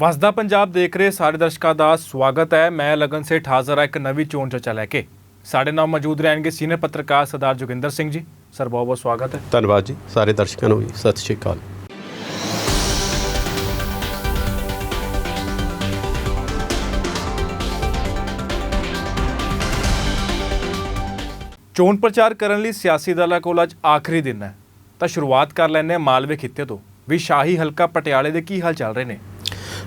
ਵਸਦਾ ਪੰਜਾਬ ਦੇਖ ਰਹੇ ਸਾਰੇ ਦਰਸ਼ਕਾਂ ਦਾ ਸਵਾਗਤ ਹੈ। ਮੈਂ ਲਗਨ ਸੇਠ ਹਾਜ਼ਰ ਹਾਂ ਇੱਕ ਨਵੀਂ ਚੋਣ ਚਰਚਾ ਲੈ ਕੇ। ਸਾਡੇ ਨਾਲ ਮੌਜੂਦ ਰਹਿਣਗੇ ਸੀਨੀਅਰ ਪੱਤਰਕਾਰ ਸਰਦਾਰ ਜੋਗਿੰਦਰ ਸਿੰਘ ਜੀ। ਸਰ ਬਹੁਤ ਬਹੁਤ ਸਵਾਗਤ ਹੈ। ਧੰਨਵਾਦ ਜੀ। ਸਾਰੇ ਦਰਸ਼ਕਾਂ ਨੂੰ ਵੀ ਸਤਿ ਸ਼੍ਰੀ ਅਕਾਲ। ਚੋਣ ਪ੍ਰਚਾਰ ਕਰਨ ਲਈ ਸਿਆਸੀ ਦਲਾਂ ਕੋਲ ਅੱਜ ਆਖਰੀ ਦਿਨ ਹੈ। ਤਾਂ ਸ਼ੁਰੂਆਤ ਕਰ ਲੈਂਦੇ ਹਾਂ ਮਾਲਵੇ ਖਿੱਤੇ ਤੋਂ। ਵੀ ਸ਼ਾਹੀ ਹਲਕਾ ਪਟਿਆਲੇ ਦੇ ਕੀ ਹਾਲ ਚੱਲ ਰਹੇ ਨੇ?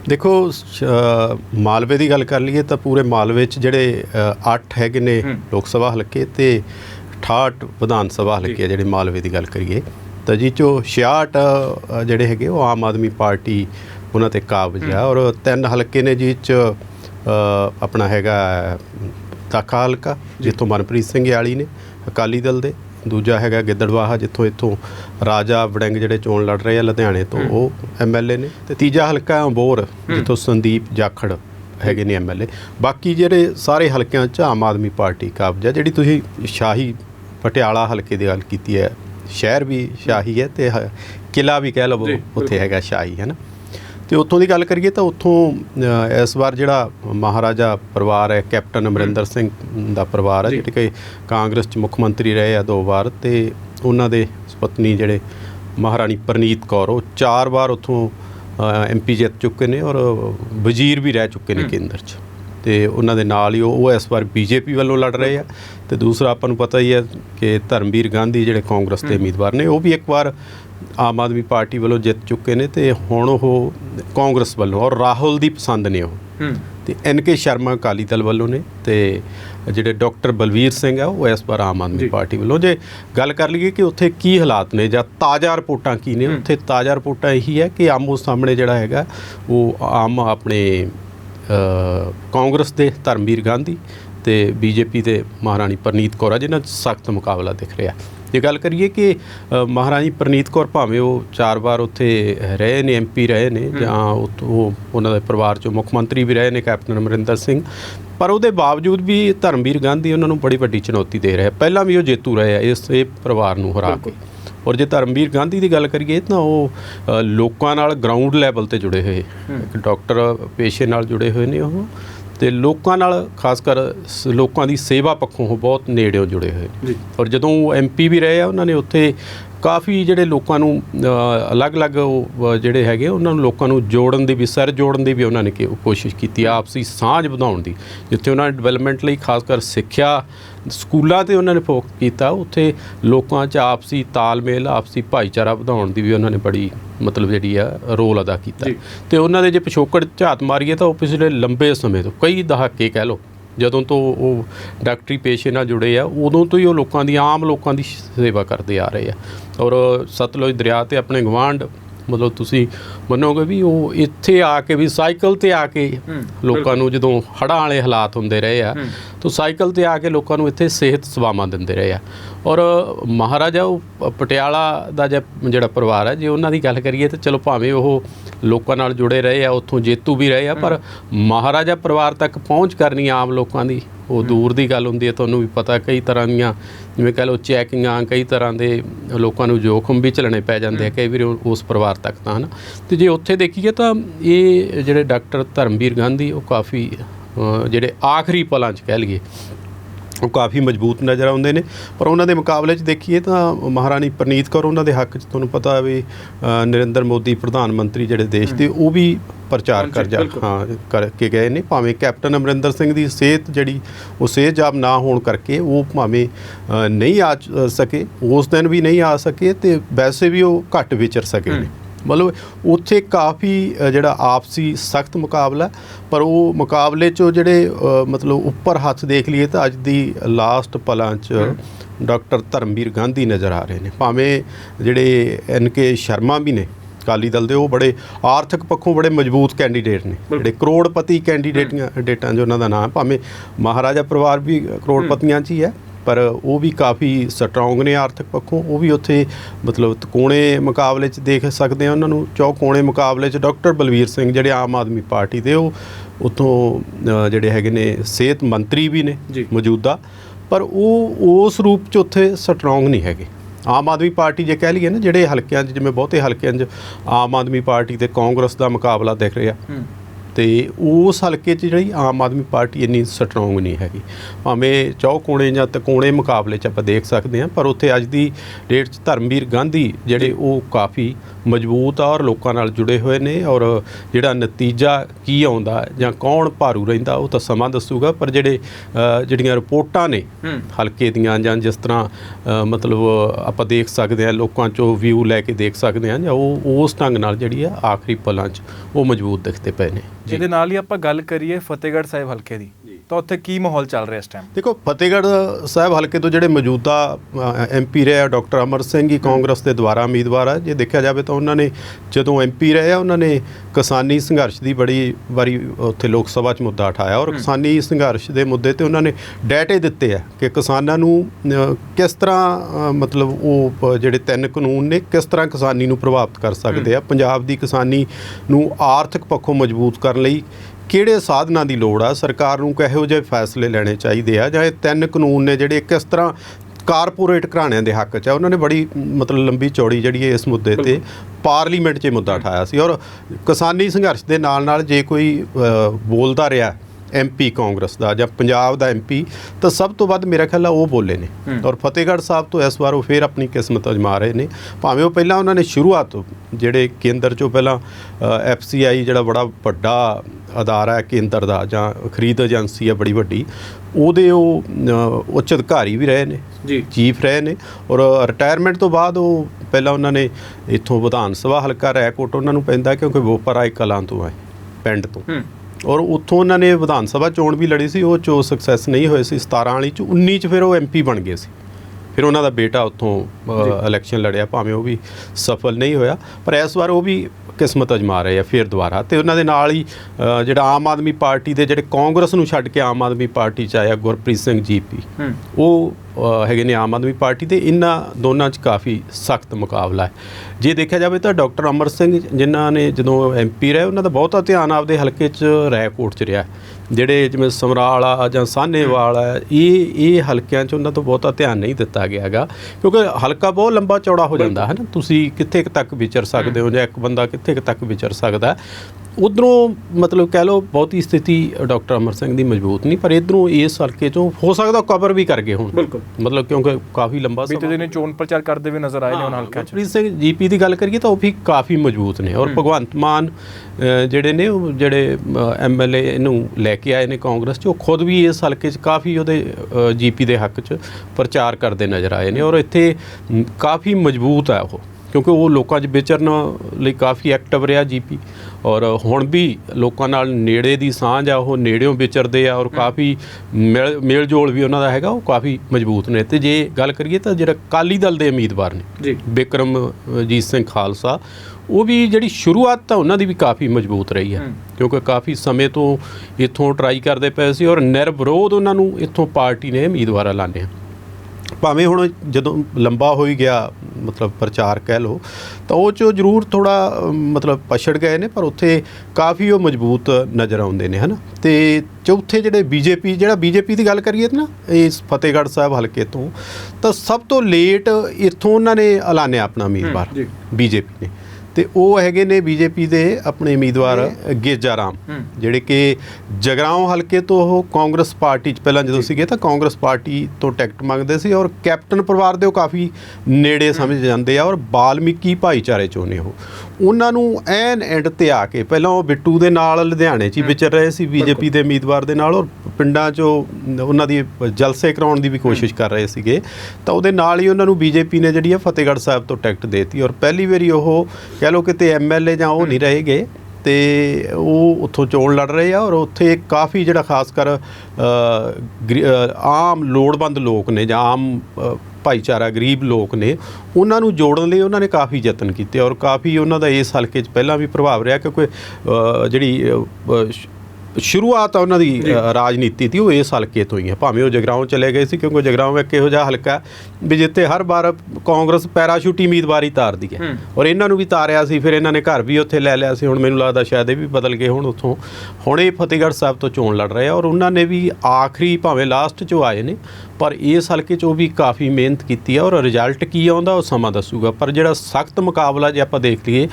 ਦੇਖੋ ਅ, ਮਾਲਵੇ ਦੀ ਗੱਲ ਕਰ ਲਈਏ ਤਾਂ ਪੂਰੇ ਮਾਲਵੇ 'ਚ ਜਿਹੜੇ 8 ਹੈਗੇ ਨੇ। ਲੋਕ ਸਭਾ ਹਲਕੇ ਤੇ 68 ਵਿਧਾਨ ਸਭਾ ਹਲਕੇ ਆ ਜਿਹੜੇ ਮਾਲਵੇ ਦੀ ਗੱਲ ਕਰੀਏ। ਤਾਂ ਜੀ ਚੋ 66 ਅ, ਜਿਹੜੇ ਹੈਗੇ ਉਹ ਆਮ ਆਦਮੀ ਪਾਰਟੀ ਉਹਨਾਂ ਤੇ ਕਾਬਜ ਆ ਔਰ ਤਿੰਨ ਹਲਕੇ ਨੇ ਜੀ ਚ ਅ, ਆਪਣਾ ਹੈਗਾ ਤਾਕਾ ਹਲਕਾ ਜਿੱਥੋਂ ਮਨਪ੍ਰੀਤ ਸਿੰਘ ਯਾਲੀ ਨੇ ਅਕਾਲੀ ਦਲ ਦੇ ਦੂਜਾ ਹੈਗਾ ਗਿੱਦੜਵਾਹਾ ਜਿੱਥੋਂ ਇੱਥੋਂ ਰਾਜਾ ਵੜਿੰਗ ਜਿਹੜੇ ਚੋਣ ਲੜ ਰਹੇ ਆ ਲੁਧਿਆਣੇ ਤੋਂ ਉਹ ਐਮਐਲਏ ਨੇ। ਤੇ ਤੀਜਾ ਹਲਕਾ ਹੈ ਅੰਬੋਰ ਜਿੱਥੋਂ ਸੰਦੀਪ ਜਾਖੜ ਹੈਗੇ ਨੇ ਐਮਐਲਏ ਬਾਕੀ ਜਿਹੜੇ ਸਾਰੇ ਹਲਕਿਆਂ 'ਚ ਆਮ ਆਦਮੀ ਪਾਰਟੀ ਕਾਬਜ ਹੈ ਜਿਹੜੀ ਤੁਸੀਂ ਸ਼ਾਹੀ ਪਟਿਆਲਾ ਹਲਕੇ ਦੀ ਗੱਲ ਕੀਤੀ ਹੈ ਸ਼ਹਿਰ ਵੀ ਸ਼ਾਹੀ ਹੈ ਤੇ ਕਿਲਾ ਵੀ ਕਹਿ ਲਵੋ ਉੱਥੇ ਹੈਗਾ ਸ਼ਾਹੀ ਹੈ ਨਾ? ਤੇ ਉੱਥੋਂ ਦੀ ਗੱਲ ਕਰੀਏ ਤਾਂ ਉੱਥੋਂ ਇਸ ਵਾਰ ਜਿਹੜਾ ਮਹਾਰਾਜਾ ਪਰਿਵਾਰ ਹੈ ਕੈਪਟਨ ਅਮਰਿੰਦਰ ਸਿੰਘ ਦਾ ਪਰਿਵਾਰ ਹੈ। ਜਿਹੜੇ ਕਿ ਕਾਂਗਰਸ 'ਚ ਮੁੱਖ ਮੰਤਰੀ ਰਹੇ ਆ ਦੋ ਵਾਰ ਤੇ ਉਹਨਾਂ ਦੇ ਪਤਨੀ ਜਿਹੜੇ ਮਹਾਰਾਣੀ ਪ੍ਰਨੀਤ ਕੌਰ ਉਹ ਚਾਰ ਵਾਰ ਉੱਥੋਂ ਐਮਪੀ ਜਿੱਤ ਚੁੱਕੇ ਨੇ ਔਰ ਵਜ਼ੀਰ ਵੀ ਰਹਿ ਚੁੱਕੇ ਨੇ ਕੇਂਦਰ 'ਚ। ਤੇ ਉਹਨਾਂ ਦੇ ਨਾਲ ਹੀ ਉਹ ਉਹ ਇਸ ਵਾਰ ਬੀਜੇਪੀ ਵੱਲੋਂ ਲੜ ਰਹੇ ਆ। ਤੇ ਦੂਸਰਾ ਆਪਾਂ ਨੂੰ ਪਤਾ ਹੀ ਹੈ ਕਿ ਧਰਮਵੀਰ ਗਾਂਧੀ ਜਿਹੜੇ ਕਾਂਗਰਸ ਦੇ ਉਮੀਦਵਾਰ ਨੇ ਉਹ ਵੀ ਇੱਕ ਵਾਰ ਆਮ ਆਦਮੀ ਪਾਰਟੀ ਵੱਲੋਂ ਜਿੱਤ ਚੁੱਕੇ ਨੇ ਤੇ ਹੁਣ ਉਹ ਕਾਂਗਰਸ ਵੱਲੋਂ ਔਰ ਰਾਹੁਲ ਦੀ ਪਸੰਦ ਨੇ ਉਹ ਤੇ ਐਨ ਕੇ ਸ਼ਰਮਾ ਅਕਾਲੀ ਦਲ ਵੱਲੋਂ ਨੇ ਤੇ ਜਿਹੜੇ ਡਾਕਟਰ ਬਲਵੀਰ ਸਿੰਘ ਆ ਉਹ ਇਸ ਵਾਰ ਆਮ ਆਦਮੀ। ਪਾਰਟੀ ਵੱਲੋਂ ਜੇ ਗੱਲ ਕਰ ਲਈਏ ਕਿ ਉੱਥੇ ਕੀ ਹਾਲਾਤ ਨੇ ਜਾਂ ਤਾਜ਼ਾ ਰਿਪੋਰਟਾਂ ਕੀ ਨੇ। ਉੱਥੇ ਤਾਜ਼ਾ ਰਿਪੋਰਟਾਂ ਇਹੀ ਹੈ ਕਿ ਆਮੋ ਸਾਹਮਣੇ ਜਿਹੜਾ ਹੈਗਾ ਉਹ ਆਮ ਆਪਣੇ ਕਾਂਗਰਸ ਦੇ ਧਰਮਵੀਰ ਗਾਂਧੀ ਤੇ ਬੀਜੇਪੀ ਦੇ ਮਹਾਰਾਣੀ ਪ੍ਰਨੀਤ ਕੌਰ ਆ ਜਿਨ੍ਹਾਂ ਸਖਤ ਮੁਕਾਬਲਾ ਦਿਖ ਰਿਹਾ ਜੇ ਗੱਲ ਕਰੀਏ ਕਿ ਮਹਾਰਾਣੀ ਪ੍ਰਨੀਤ ਕੌਰ ਭਾਵੇਂ ਉਹ ਚਾਰ ਵਾਰ ਉੱਥੇ ਰਹੇ ਨੇ ਐਮਪੀ ਰਹੇ ਨੇ ਜਾਂ ਉਹ ਉਹਨਾਂ ਦੇ ਪਰਿਵਾਰ ਚੋਂ ਮੁੱਖ ਮੰਤਰੀ ਵੀ ਰਹੇ ਨੇ ਕੈਪਟਨ ਅਮਰਿੰਦਰ ਸਿੰਘ। ਪਰ ਉਹਦੇ ਬਾਵਜੂਦ ਵੀ ਧਰਮਵੀਰ ਗਾਂਧੀ ਉਹਨਾਂ ਨੂੰ ਬੜੀ ਵੱਡੀ ਚੁਣੌਤੀ ਦੇ ਰਿਹਾ ਪਹਿਲਾਂ ਵੀ ਉਹ ਜੇਤੂ ਰਹੇ ਆ ਇਸ ਇਹ ਪਰਿਵਾਰ ਨੂੰ ਹਰਾ ਕੇ। ਔਰ ਜੇ ਧਰਮਵੀਰ ਗਾਂਧੀ ਦੀ ਗੱਲ ਕਰੀਏ ਤਾਂ ਉਹ ਲੋਕਾਂ ਨਾਲ ਗਰਾਊਂਡ ਲੈਵਲ ਤੇ ਜੁੜੇ ਹੋਏ। ਇੱਕ ਡਾਕਟਰ ਪੇਸ਼ੇ ਨਾਲ ਜੁੜੇ ਹੋਏ ਨੇ ਉਹ। ਤੇ ਲੋਕਾਂ ਨਾਲ ਖਾਸ ਕਰ ਸ- ਲੋਕਾਂ ਦੀ ਸੇਵਾ ਪੱਖੋਂ ਉਹ ਬਹੁਤ ਨੇੜਿਓਂ ਜੁੜੇ ਹੋਏ ਨੇ। ਔਰ ਜਦੋਂ ਉਹ ਐਮਪੀ ਵੀ ਰਹੇ ਆ ਉਹਨਾਂ ਨੇ ਉੱਥੇ ਕਾਫੀ ਜਿਹੜੇ ਲੋਕਾਂ ਨੂੰ ਅਲੱਗ-ਅਲੱਗ ਜਿਹੜੇ ਹੈਗੇ ਉਹਨਾਂ ਨੂੰ ਲੋਕਾਂ ਨੂੰ ਜੋੜਨ ਦੀ ਵੀ ਸਿਰ ਜੋੜਨ ਦੀ ਵੀ ਉਹਨਾਂ ਨੇ ਕੋਸ਼ਿਸ਼ ਕੀਤੀ ਆਪਸੀ ਸਾਂਝ ਵਧਾਉਣ ਦੀ ਜਿੱਥੇ ਉਹਨਾਂ ਨੇ ਡਿਵੈਲਪਮੈਂਟ ਲਈ ਖਾਸ ਕਰ ਸਿੱਖਿਆ ਸਕੂਲਾਂ ਤੇ ਉਹਨਾਂ ਨੇ ਫੋਕਸ ਕੀਤਾ ਉੱਥੇ ਲੋਕਾਂ 'ਚ ਆਪਸੀ ਤਾਲਮੇਲ ਆਪਸੀ ਭਾਈਚਾਰਾ ਵਧਾਉਣ ਦੀ ਵੀ ਉਹਨਾਂ ਨੇ ਬੜੀ ਮਤਲਬ ਜਿਹੜੀ ਆ ਰੋਲ ਅਦਾ ਕੀਤਾ। ਤੇ ਉਹਨਾਂ ਦੇ ਜੇ ਪਿਛੋਕੜ ਝਾਤ ਮਾਰੀਏ ਤਾਂ ਉਹ ਪਿਛਲੇ ਲੰਬੇ ਸਮੇਂ ਤੋਂ ਕਈ ਦਹਾਕੇ ਕਹਿ ਲਓ ਜਦੋਂ ਤੋਂ ਉਹ ਡਾਕਟਰੀ ਪੇਸ਼ੇ ਨਾਲ ਜੁੜੇ ਆ, ਉਦੋਂ ਤੋਂ ਹੀ ਉਹ ਲੋਕਾਂ ਦੀ, ਆਮ ਲੋਕਾਂ ਦੀ ਸੇਵਾ ਕਰਦੇ ਆ ਰਹੇ ਆ। ਔਰ ਸਤਲੁਜ ਦਰਿਆ ਤੇ ਆਪਣੇ ਗਵਾਂਢ ਮਤਲਬ ਤੁਸੀਂ ਮੰਨੋਗੇ ਵੀ ਉਹ ਇੱਥੇ ਆ ਕੇ ਵੀ ਸਾਈਕਲ ਤੇ ਆ ਕੇ ਲੋਕਾਂ ਨੂੰ ਜਦੋਂ ਹੜ੍ਹਾਂ ਵਾਲੇ ਹਾਲਾਤ ਹੁੰਦੇ ਰਹੇ ਆ। ਤਾਂ ਸਾਈਕਲ ਤੇ ਆ ਕੇ ਲੋਕਾਂ ਨੂੰ ਇੱਥੇ ਸਿਹਤ ਸੇਵਾਵਾਂ ਦਿੰਦੇ ਰਹੇ ਆ। ਔਰ ਮਹਾਰਾਜਾ ਉਹ ਪਟਿਆਲਾ ਦਾ ਜਿਹੜਾ ਪਰਿਵਾਰ ਹੈ ਜੇ ਉਹਨਾਂ ਦੀ ਗੱਲ ਕਰੀਏ ਤਾਂ ਚਲੋ ਭਾਵੇਂ ਉਹ ਲੋਕਾਂ ਨਾਲ ਜੁੜੇ ਰਹੇ ਆ ਉੱਥੋਂ ਜੇਤੂ ਵੀ ਰਹੇ ਆ ਪਰ ਮਹਾਰਾਜਾ ਪਰਿਵਾਰ ਤੱਕ ਪਹੁੰਚ ਕਰਨੀ ਆਮ ਲੋਕਾਂ ਦੀ ਉਹ ਦੂਰ ਦੀ ਗੱਲ ਹੁੰਦੀ ਹੈ, ਤੁਹਾਨੂੰ ਵੀ ਪਤਾ ਕਈ ਤਰ੍ਹਾਂ ਦੀਆਂ, ਜਿਵੇਂ ਕਹ ਲਓ ਚੈਕਿੰਗਾਂ, ਕਈ ਤਰ੍ਹਾਂ ਦੇ ਲੋਕਾਂ ਨੂੰ ਜੋਖਮ ਵੀ ਝੱਲਣੇ ਪੈ ਜਾਂਦੇ ਆ, ਕਈ ਵਾਰੀ ਉਸ ਪਰਿਵਾਰ ਤੱਕ ਤਾਂ, ਹਨਾ? ਤੇ ਜੇ ਉੱਥੇ ਦੇਖੀਏ ਤਾਂ ਇਹ ਜਿਹੜੇ ਡਾਕਟਰ ਧਰਮਵੀਰ ਗਾਂਧੀ, ਉਹ ਕਾਫੀ ਜਿਹੜੇ ਆਖਰੀ ਪਲਾਂ 'ਚ ਕਹਿ ਲਈਏ ਉਹ ਕਾਫੀ ਮਜ਼ਬੂਤ ਨਜ਼ਰ ਆਉਂਦੇ ਨੇ। ਪਰ ਉਹਨਾਂ ਦੇ ਮੁਕਾਬਲੇ 'ਚ ਦੇਖੀਏ ਤਾਂ ਮਹਾਰਾਣੀ ਪ੍ਰਨੀਤ ਕੌਰ ਉਹਨਾਂ ਦੇ ਹੱਕ 'ਚ ਤੁਹਾਨੂੰ ਪਤਾ ਹੈ ਵੀ ਨਰਿੰਦਰ ਮੋਦੀ ਪ੍ਰਧਾਨ ਮੰਤਰੀ ਜਿਹੜੇ ਦੇਸ਼ ਦੇ ਉਹ ਵੀ ਪ੍ਰਚਾਰ ਕਰ ਜਾ। ਹਾਂ ਕਰਕੇ ਗਏ ਨੇ। ਭਾਵੇਂ ਕੈਪਟਨ ਅਮਰਿੰਦਰ ਸਿੰਘ ਦੀ ਸਿਹਤ ਜਿਹੜੀ ਉਹ ਸਿਹਤਯਾਬ ਨਾ ਹੋਣ ਕਰਕੇ ਉਹ ਭਾਵੇਂ ਨਹੀਂ ਆ ਸਕੇ ਉਸ ਦਿਨ ਵੀ ਨਹੀਂ ਆ ਸਕੇ ਤੇ ਵੈਸੇ ਵੀ ਉਹ ਘੱਟ ਵਿਚਰ ਸਕੇ ਨੇ। ਮਤਲਬ ਉੱਥੇ ਕਾਫੀ ਜਿਹੜਾ ਆਪਸੀ ਸਖਤ ਮੁਕਾਬਲਾ ਪਰ ਉਹ ਮੁਕਾਬਲੇ 'ਚੋਂ ਜਿਹੜੇ ਮਤਲਬ ਉੱਪਰ ਹੱਥ ਦੇਖ ਲਈਏ ਤਾਂ ਅੱਜ ਦੀ ਲਾਸਟ ਪਲਾਂ 'ਚ ਡਾਕਟਰ ਧਰਮਵੀਰ ਗਾਂਧੀ ਨਜ਼ਰ ਆ ਰਹੇ ਨੇ। ਭਾਵੇਂ ਜਿਹੜੇ ਐਨ ਕੇ ਸ਼ਰਮਾ ਵੀ ਨੇ ਅਕਾਲੀ ਦਲ ਦੇ ਉਹ ਬੜੇ ਆਰਥਿਕ ਪੱਖੋਂ ਬੜੇ ਮਜ਼ਬੂਤ ਕੈਂਡੀਡੇਟ ਨੇ। ਜਿਹੜੇ ਕਰੋੜਪਤੀ ਕੈਂਡੀਡੇਟਾਂ ਡੇਟਾਂ 'ਚ ਉਹਨਾਂ ਦਾ ਨਾਮ ਭਾਵੇਂ ਮਹਾਰਾਜਾ ਪਰਿਵਾਰ ਵੀ ਕਰੋੜਪਤੀਆਂ 'ਚ ਹੀ ਹੈ ਪਰ ਉਹ ਵੀ ਕਾਫੀ ਸਟਰੋਂਗ ਨੇ ਆਰਥਿਕ ਪੱਖੋਂ। ਉਹ ਵੀ ਉੱਥੇ ਮਤਲਬ ਤਕੋਣੇ ਮੁਕਾਬਲੇ 'ਚ ਦੇਖ ਸਕਦੇ ਆ ਉਹਨਾਂ ਨੂੰ। ਚੌਕੋਣੇ ਮੁਕਾਬਲੇ 'ਚ ਡਾਕਟਰ ਬਲਵੀਰ ਸਿੰਘ ਜਿਹੜੇ ਆਮ ਆਦਮੀ ਪਾਰਟੀ ਦੇ ਉਹ ਉਤੋਂ ਜਿਹੜੇ ਹੈਗੇ ਨੇ ਸਿਹਤ ਮੰਤਰੀ ਵੀ ਨੇ। ਮੌਜੂਦਾ। ਪਰ ਉਹ ਉਸ ਰੂਪ 'ਚ ਉੱਥੇ ਸਟਰੋਂਗ ਨਹੀਂ ਹੈਗੇ। ਆਮ ਆਦਮੀ ਪਾਰਟੀ ਜੇ ਕਹਿ ਲਈਏ ਨਾ ਜਿਹੜੇ ਹਲਕਿਆਂ 'ਚ ਜਿਵੇਂ ਬਹੁਤੇ ਹਲਕਿਆਂ 'ਚ ਆਮ ਆਦਮੀ ਪਾਰਟੀ ਤੇ ਕਾਂਗਰਸ ਦਾ ਮੁਕਾਬਲਾ ਦਿਖ ਰਿਹਾ। ਹੂੰ। ਤੇ ਉਸ ਹਲਕੇ 'ਚ ਜਿਹੜੀ ਆਮ ਆਦਮੀ ਪਾਰਟੀ ਇੰਨੀ ਸਟਰੋਂਗ ਨਹੀਂ ਹੈਗੀ। ਭਾਵੇਂ ਚੌਕੋਣੇ ਜਾਂ ਤਕੋਣੇ ਮੁਕਾਬਲੇ 'ਚ ਆਪਾਂ ਦੇਖ ਸਕਦੇ ਹਾਂ ਪਰ ਉੱਥੇ ਅੱਜ ਦੀ ਡੇਟ 'ਚ ਧਰਮਵੀਰ ਗਾਂਧੀ ਜਿਹੜੇ ਉਹ ਕਾਫੀ ਮਜ਼ਬੂਤ ਆ ਔਰ ਲੋਕਾਂ ਨਾਲ ਜੁੜੇ ਹੋਏ ਨੇ ਔਰ ਜਿਹੜਾ ਨਤੀਜਾ ਕੀ ਆਉਂਦਾ ਜਾਂ ਕੌਣ ਭਾਰੂ ਰਹਿੰਦਾ ਉਹ ਤਾਂ ਸਮਾਂ ਦੱਸੂਗਾ ਪਰ ਜਿਹੜੇ ਜਿਹੜੀਆਂ ਰਿਪੋਰਟਾਂ ਨੇ। ਹਲਕੇ ਦੀਆਂ ਜਾਂ ਜਿਸ ਤਰ੍ਹਾਂ ਮਤਲਬ ਆਪਾਂ ਦੇਖ ਸਕਦੇ ਹਾਂ ਲੋਕਾਂ ਚੋਂ ਵਿਊ ਲੈ ਕੇ ਦੇਖ ਸਕਦੇ ਹਾਂ ਜਾਂ ਉਹ ਉਸ ਢੰਗ ਨਾਲ ਜਿਹੜੀ ਆ ਆਖਰੀ ਪਲਾਂ 'ਚ ਉਹ ਮਜ਼ਬੂਤ ਦਿਖਦੇ ਪਏ ਨੇ। ਇਹਦੇ ਨਾਲ ਹੀ ਆਪਾਂ ਗੱਲ ਕਰੀਏ ਫਤਿਹਗੜ੍ਹ ਸਾਹਿਬ ਹਲਕੇ ਦੀ। ਤਾਂ ਉੱਥੇ ਕੀ ਮਾਹੌਲ ਚੱਲ ਰਿਹਾ ਇਸ ਟਾਈਮ ਦੇਖੋ ਫਤਿਹਗੜ੍ਹ ਸਾਹਿਬ ਹਲਕੇ ਤੋਂ ਜਿਹੜੇ ਮੌਜੂਦਾ ਐਮਪੀ ਰਹੇ ਆ ਡਾਕਟਰ ਅਮਰ ਸਿੰਘ ਹੀ ਕਾਂਗਰਸ ਦੇ ਦੁਆਰਾ ਉਮੀਦਵਾਰ ਆ। ਜੇ ਦੇਖਿਆ ਜਾਵੇ ਤਾਂ ਉਹਨਾਂ ਨੇ ਜਦੋਂ ਐਮਪੀ ਰਹੇ ਆ ਉਹਨਾਂ ਨੇ ਕਿਸਾਨੀ ਸੰਘਰਸ਼ ਦੀ ਬੜੀ ਵਾਰੀ ਉੱਥੇ ਲੋਕ ਸਭਾ 'ਚ ਮੁੱਦਾ ਉਠਾਇਆ ਔਰ ਕਿਸਾਨੀ ਸੰਘਰਸ਼ ਦੇ ਮੁੱਦੇ ਤੇ ਉਹਨਾਂ ਨੇ ਡਾਟੇ ਦਿੱਤੇ ਆ ਕਿ ਕਿਸਾਨਾਂ ਨੂੰ ਕਿਸ ਤਰ੍ਹਾਂ ਮਤਲਬ ਉਹ ਜਿਹੜੇ ਤਿੰਨ ਕਾਨੂੰਨ ਨੇ ਕਿਸ ਤਰ੍ਹਾਂ ਕਿਸਾਨੀ ਨੂੰ ਪ੍ਰਭਾਵਿਤ ਕਰ ਸਕਦੇ ਆ। ਪੰਜਾਬ ਦੀ ਕਿਸਾਨੀ ਨੂੰ ਆਰਥਿਕ ਪੱਖੋਂ ਮਜ਼ਬੂਤ ਕਰਨ ਲਈ ਕਿਹੜੇ ਸਾਧਨਾਂ ਦੀ ਲੋੜ ਆ? ਸਰਕਾਰ ਨੂੰ ਕਿਹੋ ਜਿਹੇ ਫੈਸਲੇ ਲੈਣੇ ਚਾਹੀਦੇ ਆ? ਜਾਂ ਇਹ ਤਿੰਨ ਕਾਨੂੰਨ ਨੇ ਜਿਹੜੇ ਕਿਸ ਤਰ੍ਹਾਂ ਕਾਰਪੋਰੇਟ ਘਰਾਣਿਆਂ ਦੇ ਹੱਕ 'ਚ ਆ? ਉਹਨਾਂ ਨੇ ਬੜੀ ਮਤਲਬ ਲੰਬੀ ਚੌੜੀ ਜਿਹੜੀ ਇਸ ਮੁੱਦੇ ਤੇ ਪਾਰਲੀਮੈਂਟ 'ਚ ਮੁੱਦਾ ਉਠਾਇਆ ਸੀ। ਔਰ ਕਿਸਾਨੀ ਸੰਘਰਸ਼ ਦੇ ਨਾਲ ਨਾਲ ਜੇ ਕੋਈ ਬੋਲਦਾ ਰਿਹਾ ਐਮਪੀ ਕਾਂਗਰਸ ਦਾ ਜਾਂ ਪੰਜਾਬ ਦਾ ਐਮਪੀ ਤਾਂ ਸਭ ਤੋਂ ਵੱਧ ਮੇਰਾ ਖਿਆਲ ਆ ਉਹ ਬੋਲੇ ਨੇ। ਔਰ ਫਤਿਹਗੜ੍ਹ ਸਾਹਿਬ ਤੋਂ ਇਸ ਵਾਰ ਉਹ ਫੇਰ ਆਪਣੀ ਕਿਸਮਤ ਅਜਮਾ ਰਹੇ ਨੇ। ਭਾਵੇਂ ਉਹ ਪਹਿਲਾਂ ਉਹਨਾਂ ਨੇ ਸ਼ੁਰੂਆਤ ਜਿਹੜੇ ਕੇਂਦਰ ਚੋਂ ਪਹਿਲਾਂ ਐਫਸੀਆਈ ਜਿਹੜਾ ਬੜਾ ਵੱਡਾ ਅਦਾਰਾ ਹੈ ਕੇਂਦਰ ਦਾ ਜਾਂ ਖਰੀਦ ਏਜੰਸੀ ਹੈ ਬੜੀ ਵੱਡੀ ਉਹਦੇ ਉਹ ਉੱਚ ਅਧਿਕਾਰੀ ਵੀ ਰਹੇ ਨੇ। ਜੀ। ਚੀਫ ਰਹੇ ਨੇ। ਔਰ ਰਿਟਾਇਰਮੈਂਟ ਤੋਂ ਬਾਅਦ ਉਹ ਪਹਿਲਾਂ ਉਹਨਾਂ ਨੇ ਇੱਥੋਂ ਵਿਧਾਨ ਸਭਾ ਹਲਕਾ ਰੈਕੋਟ ਉਹਨਾਂ ਨੂੰ ਪੈਂਦਾ ਕਿਉਂਕਿ ਬੋਪਰਾਏ ਕਲਾਂ ਤੋਂ ਹੈ ਪਿੰਡ ਤੋਂ। ਹੂੰ। ਔਰ ਉੱਥੋਂ ਉਹਨਾਂ ਨੇ ਵਿਧਾਨ ਸਭਾ ਚੋਣ ਵੀ ਲੜੀ ਸੀ ਉਹ ਚੋ ਸਕਸੈਸ ਨਹੀਂ ਹੋਏ ਸੀ 17 ਵਾਲੀ ਚ 19 ਚ ਫਿਰ ਉਹ ਐਮਪੀ ਬਣ ਗਏ ਸੀ। ਫਿਰ ਉਹਨਾਂ ਦਾ ਬੇਟਾ ਉੱਥੋਂ ਇਲੈਕਸ਼ਨ ਲੜਿਆ ਭਾਵੇਂ ਉਹ ਵੀ ਸਫਲ ਨਹੀਂ ਹੋਇਆ ਪਰ ਇਸ ਵਾਰ ਉਹ ਵੀ ਕਿਸਮਤ ਅਜਮਾ ਰਹੇ ਆ ਫਿਰ ਦੁਬਾਰਾ। ਤੇ ਉਹਨਾਂ ਦੇ ਨਾਲ ਹੀ ਜਿਹੜਾ ਆਮ ਆਦਮੀ ਪਾਰਟੀ ਦੇ ਜਿਹੜੇ ਕਾਂਗਰਸ ਨੂੰ ਛੱਡ ਕੇ ਆਮ ਆਦਮੀ ਪਾਰਟੀ ਚ ਆਇਆ ਗੁਰਪ੍ਰੀਤ ਸਿੰਘ ਜੀਪੀ ਹੂੰ। ਉਹ ਹੈਗੇ ਨੇ ਆਮ ਆਦਮੀ ਪਾਰਟੀ ਤੇ ਇਹਨਾਂ ਦੋਨਾਂ 'ਚ ਕਾਫੀ ਸਖਤ ਮੁਕਾਬਲਾ ਹੈ। ਜੇ ਦੇਖਿਆ ਜਾਵੇ ਤਾਂ ਡਾਕਟਰ ਅਮਰ ਸਿੰਘ ਜਿਨ੍ਹਾਂ ਨੇ ਜਦੋਂ ਐਮਪੀ ਰਹੇ ਉਹਨਾਂ ਦਾ ਬਹੁਤਾ ਧਿਆਨ ਆਪਦੇ ਹਲਕੇ 'ਚ ਰੈਕੋਟ 'ਚ ਰਿਹਾ। ਜਿਹੜੇ ਜਿਵੇਂ ਸਮਰਾਲਾ ਜਾਂ ਸਾਹਨੇਵਾਲ ਹੈ ਇਹ ਇਹ ਹਲਕਿਆਂ 'ਚ ਉਹਨਾਂ ਤੋਂ ਬਹੁਤਾ ਧਿਆਨ ਨਹੀਂ ਦਿੱਤਾ ਗਿਆ ਹੈਗਾ। ਕਿਉਂਕਿ ਹਲਕਾ ਬਹੁਤ ਲੰਬਾ ਚੌੜਾ ਹੋ ਜਾਂਦਾ ਹੈ ਨਾ? ਤੁਸੀਂ ਕਿੱਥੇ ਤੱਕ ਵਿਚਰ ਸਕਦੇ ਹੋ ਜਾਂ ਇੱਕ ਬੰਦਾ ਕਿੱਥੇ ਤੱਕ ਵਿਚਰ ਸਕਦਾ ਉਧਰੋਂ ਮਤਲਬ ਕਹਿ ਲਓ ਬਹੁਤੀ ਸਥਿਤੀ ਡਾਕਟਰ ਅਮਰ ਸਿੰਘ ਦੀ ਮਜ਼ਬੂਤ ਨਹੀਂ ਪਰ ਇਧਰੋਂ ਇਸ ਹਲਕੇ 'ਚੋਂ ਹੋ ਸਕਦਾ ਕਵਰ ਵੀ ਕਰ ਗਏ ਹੁਣ। ਬਿਲਕੁਲ। ਮਤਲਬ ਕਿਉਂਕਿ ਕਾਫੀ ਲੰਬਾ ਬੀਤੇ ਦਿਨੇ ਚੋਣ ਪ੍ਰਚਾਰ ਕਰਦੇ ਵੀ ਨਜ਼ਰ ਆਏ ਨੇ ਉਹਨਾਂ ਹਲਕਿਆਂ 'ਚ। ਗੁਰਪ੍ਰੀਤ ਸਿੰਘ ਜੀਪੀ ਦੀ ਗੱਲ ਕਰੀਏ ਤਾਂ ਉਹ ਵੀ ਕਾਫੀ ਮਜ਼ਬੂਤ ਨੇ ਔਰ ਭਗਵੰਤ ਮਾਨ ਜਿਹੜੇ ਨੇ ਉਹ ਜਿਹੜੇ ਐਮਐਲਏ ਨੂੰ ਲੈ ਕੇ ਆਏ ਨੇ ਕਾਂਗਰਸ 'ਚ ਉਹ ਖੁਦ ਵੀ ਇਸ ਹਲਕੇ 'ਚ ਕਾਫੀ ਉਹਦੇ ਜੀਪੀ ਦੇ ਹੱਕ 'ਚ ਪ੍ਰਚਾਰ ਕਰਦੇ ਨਜ਼ਰ ਆਏ ਨੇ ਔਰ ਇੱਥੇ ਕਾਫੀ ਮਜ਼ਬੂਤ ਹੈ ਉਹ। ਕਿਉਂਕਿ ਉਹ ਲੋਕਾਂ 'ਚ ਵਿਚਰਨ ਲਈ ਕਾਫੀ ਐਕਟਿਵ ਰਿਹਾ ਜੀਪੀ ਔਰ ਹੁਣ ਵੀ ਲੋਕਾਂ ਨਾਲ ਨੇੜੇ ਦੀ ਸਾਂਝ ਆ ਉਹ ਨੇੜਿਓਂ ਵਿਚਰਦੇ ਆ ਔਰ ਕਾਫੀ ਮੇਲ ਜੋਲ ਵੀ ਉਹਨਾਂ ਦਾ ਹੈਗਾ ਉਹ ਕਾਫੀ ਮਜ਼ਬੂਤ ਨੇ। ਤੇ ਜੇ ਗੱਲ ਕਰੀਏ ਤਾਂ ਜਿਹੜਾ ਕਾਲੀ ਦਲ ਦੇ ਉਮੀਦਵਾਰ ਨੇ ਜੀ। ਬਿਕਰਮਜੀਤ ਸਿੰਘ ਖਾਲਸਾ ਉਹ ਵੀ ਜਿਹੜੀ ਸ਼ੁਰੂਆਤ ਤਾਂ ਉਹਨਾਂ ਦੀ ਵੀ ਕਾਫੀ ਮਜ਼ਬੂਤ ਰਹੀ ਹੈ ਹੂੰ। ਕਿਉਂਕਿ ਕਾਫੀ ਸਮੇਂ ਤੋਂ ਇੱਥੋਂ ਟਰਾਈ ਕਰਦੇ ਪਏ ਸੀ ਔਰ ਨਿਰਵਿਰੋਧ ਉਹਨਾਂ ਨੂੰ ਇੱਥੋਂ ਪਾਰਟੀ ਨੇ ਉਮੀਦਵਾਰ ਐਲਾਨੇ ਭਾਵੇਂ ਹੁਣ ਜਦੋਂ ਲੰਬਾ ਹੋਈ ਗਿਆ ਮਤਲਬ ਪ੍ਰਚਾਰ ਕਹਿ ਲਓ ਤਾਂ ਉਹ ਚੋਂ ਜ਼ਰੂਰ ਥੋੜਾ ਮਤਲਬ ਪਛੜ ਗਏ ਨੇ ਪਰ ਉੱਥੇ ਕਾਫੀ ਉਹ ਮਜ਼ਬੂਤ ਨਜ਼ਰ ਆਉਂਦੇ ਨੇ ਹਨਾ ਤੇ ਚੌਥੇ ਜਿਹੜੇ ਬੀਜੇਪੀ ਜਿਹੜਾ ਬੀਜੇਪੀ ਦੀ ਗੱਲ ਕਰੀਏ ਤਾਂ ਇਸ ਫਤਿਹਗੜ੍ਹ ਸਾਹਿਬ ਹਲਕੇ ਤੋਂ ਤਾਂ ਸਭ ਤੋਂ ਲੇਟ ਇੱਥੋਂ ਉਹਨਾਂ ਨੇ ਐਲਾਨਿਆ ਆਪਣਾ ਉਮੀਦਵਾਰ। ਬੀਜੇਪੀ ਨੇ ਤੇ ਉਹ ਹੈਗੇ ਨੇ ਬੀਜੇਪੀ ਦੇ ਆਪਣੇ ਉਮੀਦਵਾਰ ਗੇਜਾ ਰਾਮ। ਜਿਹੜੇ ਕਿ ਜਗਰਾਉਂ ਹਲਕੇ ਤੋਂ ਉਹ ਕਾਂਗਰਸ ਪਾਰਟੀ ਚ ਪਹਿਲਾਂ ਜਦੋਂ ਸੀਗੇ ਤਾਂ ਕਾਂਗਰਸ ਪਾਰਟੀ ਤੋਂ ਟਿਕਟ ਮੰਗਦੇ ਸੀ ਔਰ ਕੈਪਟਨ ਪਰਿਵਾਰ ਦੇ ਉਹ ਕਾਫੀ ਨੇੜੇ ਸਮਝ ਜਾਂਦੇ ਆ ਔਰ ਬਾਲਮੀਕੀ ਭਾਈਚਾਰੇ ਚੋਂ ਨੇ ਉਹ। ਉਹਨਾਂ ਨੂੰ ਐਨ ਐਂਡ ਤੇ ਆ ਕੇ ਪਹਿਲਾਂ ਉਹ ਬਿੱਟੂ ਦੇ ਨਾਲ ਲੁਧਿਆਣੇ 'ਚ ਵਿਚਰ ਰਹੇ ਸੀ ਬੀਜੇਪੀ ਦੇ ਉਮੀਦਵਾਰ ਦੇ ਨਾਲ ਔਰ ਪਿੰਡਾਂ 'ਚੋਂ ਉਹਨਾਂ ਦੀ ਜਲਸੇ ਕਰਾਉਣ ਦੀ ਵੀ ਕੋਸ਼ਿਸ਼ ਕਰ ਰਹੇ ਸੀਗੇ। ਤਾਂ ਉਹਦੇ ਨਾਲ ਹੀ ਉਹਨਾਂ ਨੂੰ ਬੀਜੇਪੀ ਨੇ ਜਿਹੜੀ ਆ ਫਤਿਹਗੜ੍ਹ ਸਾਹਿਬ ਤੋਂ ਟਿਕਟ ਦੇਤੀ ਔਰ ਪਹਿਲੀ ਵਾਰੀ ਉਹ ਕਹਿ ਲਓ ਕਿਤੇ ਐਮਐਲਏ ਜਾਂ ਉਹ ਨਹੀਂ ਰਹੇ ਗਏ ਤੇ ਉਹ ਉੱਥੋਂ ਚੋਣ ਲੜ ਰਹੇ ਆ ਔਰ ਉੱਥੇ ਕਾਫੀ ਜਿਹੜਾ ਖਾਸ ਕਰ ਆਮ ਲੋੜਵੰਦ ਲੋਕ ਨੇ ਜਾਂ ਆਮ ਭਾਈਚਾਰਾ ਗਰੀਬ ਲੋਕ ਨੇ ਉਹਨਾਂ ਨੂੰ ਜੋੜਨ ਲਈ ਉਹਨਾਂ ਨੇ ਕਾਫੀ ਯਤਨ ਕੀਤੇ ਔਰ ਕਾਫੀ ਉਹਨਾਂ ਦਾ ਇਸ ਹਲਕੇ 'ਚ ਪਹਿਲਾਂ ਵੀ ਪ੍ਰਭਾਵ ਰਿਹਾ ਕਿਉਂਕਿ ਜਿਹੜੀ ਸ਼ੁਰੂਆਤ ਉਹਨਾਂ ਦੀ ਰਾਜਨੀਤੀ ਦੀ ਉਹ ਇਸ ਹਲਕੇ ਤੋਂ ਹੀ ਹੈ। ਭਾਵੇਂ ਉਹ ਜਗਰਾਉਂ ਚਲੇ ਗਏ ਸੀ ਕਿਉਂਕਿ ਜਗਰਾਉਂ ਇੱਕ ਇਹੋ ਜਿਹਾ ਹਲਕਾ ਵੀ ਜਿੱਥੇ ਹਰ ਵਾਰ ਕਾਂਗਰਸ ਪੈਰਾਸ਼ੂਟੀ ਉਮੀਦਵਾਰੀ ਤਾਰਦੀ ਹੈ। ਹੂੰ। ਔਰ ਇਹਨਾਂ ਨੂੰ ਵੀ ਤਾਰਿਆ ਸੀ ਫਿਰ ਇਹਨਾਂ ਨੇ ਘਰ ਵੀ ਉੱਥੇ ਲੈ ਲਿਆ ਸੀ। ਹੁਣ ਮੈਨੂੰ ਲੱਗਦਾ ਸ਼ਾਇਦ ਇਹ ਵੀ ਬਦਲ ਗਏ ਹੁਣ ਉੱਥੋਂ। ਹੁਣ ਇਹ ਫਤਿਹਗੜ੍ਹ ਸਾਹਿਬ ਤੋਂ ਚੋਣ ਲੜ ਰਹੇ ਆ ਔਰ ਉਹਨਾਂ ਨੇ ਵੀ ਆਖਰੀ ਭਾਵੇਂ ਲਾਸਟ 'ਚ ਆਏ ਨੇ ਪਰ ਇਸ ਹਲਕੇ 'ਚ ਉਹ ਵੀ ਕਾਫੀ ਮਿਹਨਤ ਕੀਤੀ ਆ ਔਰ ਰਿਜ਼ਲਟ ਕੀ ਆਉਂਦਾ ਉਹ ਸਮਾਂ ਦੱਸੂਗਾ। ਪਰ ਜਿਹੜਾ ਸਖਤ ਮੁਕਾਬਲਾ ਜੇ ਆਪਾਂ ਦੇਖ ਲਈਏ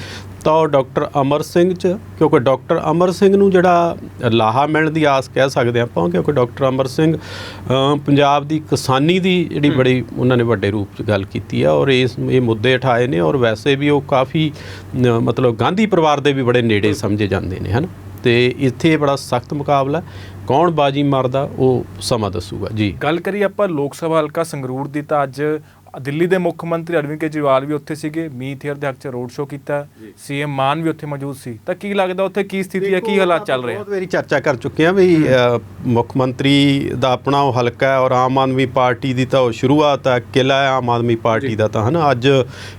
ਤਾਂ ਉਹ ਡਾਕਟਰ ਅਮਰ ਸਿੰਘ ਚ ਕਿਉਂਕਿ ਡਾਕਟਰ ਅਮਰ ਸਿੰਘ ਨੂੰ ਜਿਹੜਾ ਲਾਹਾ ਮਿਲਣ ਦੀ ਆਸ ਕਹਿ ਸਕਦੇ ਆਪਾਂ ਕਿਉਂਕਿ ਡਾਕਟਰ ਅਮਰ ਸਿੰਘ ਪੰਜਾਬ ਦੀ ਕਿਸਾਨੀ ਦੀ ਜਿਹੜੀ ਬੜੀ ਉਹਨਾਂ ਨੇ ਵੱਡੇ ਰੂਪ ਚ ਗੱਲ ਕੀਤੀ ਆ ਔਰ ਇਸ ਇਹ ਮੁੱਦੇ ਉਠਾਏ ਨੇ ਔਰ ਵੈਸੇ ਵੀ ਉਹ ਕਾਫੀ ਮਤਲਬ ਗਾਂਧੀ ਪਰਿਵਾਰ ਦੇ ਵੀ ਬੜੇ ਨੇੜੇ ਸਮਝੇ ਜਾਂਦੇ ਨੇ ਹਨ? ਤੇ ਇੱਥੇ ਬੜਾ ਸਖਤ ਮੁਕਾਬਲਾ ਕੌਣ ਬਾਜੀ ਮਾਰਦਾ ਉਹ ਸਮਾਂ ਦੱਸੂਗਾ। ਜੀ। ਗੱਲ ਕਰੀ ਆਪਾਂ ਲੋਕ ਸਭਾ ਹਲਕਾ ਸੰਗਰੂਰ ਦੀ ਤਾਂ ਅੱਜ ਦਿੱਲੀ ਦੇ ਮੁੱਖ ਮੰਤਰੀ ਅਰਵਿੰਦ ਕੇਜਰੀਵਾਲ ਵੀ ਉੱਥੇ ਸੀਗੇ ਮੀਤ ਹੇਅਰ ਦੇ ਹੱਕ 'ਚ ਰੋਡ ਸ਼ੋਅ ਕੀਤਾ ਸੀਐਮ ਮਾਨ ਵੀ ਉੱਥੇ ਮੌਜੂਦ ਸੀ। ਤਾਂ ਕੀ ਲੱਗਦਾ ਉੱਥੇ ਕੀ ਸਥਿਤੀ ਹੈ ਕੀ ਹਾਲਾਤ ਚੱਲ ਰਹੇ ਆ? ਬਹੁਤ ਵਾਰੀ ਚਰਚਾ ਕਰ ਚੁੱਕੇ ਆ ਵੀ ਮੁੱਖ ਮੰਤਰੀ ਦਾ ਆਪਣਾ ਉਹ ਹਲਕਾ ਹੈ ਔਰ ਆਮ ਆਦਮੀ ਪਾਰਟੀ ਦੀ ਤਾਂ ਉਹ ਸ਼ੁਰੂਆਤ ਹੈ ਕਿਲਾ ਹੈ ਆਮ ਆਦਮੀ ਪਾਰਟੀ ਦਾ ਤਾਂ ਹਨਾ? ਅੱਜ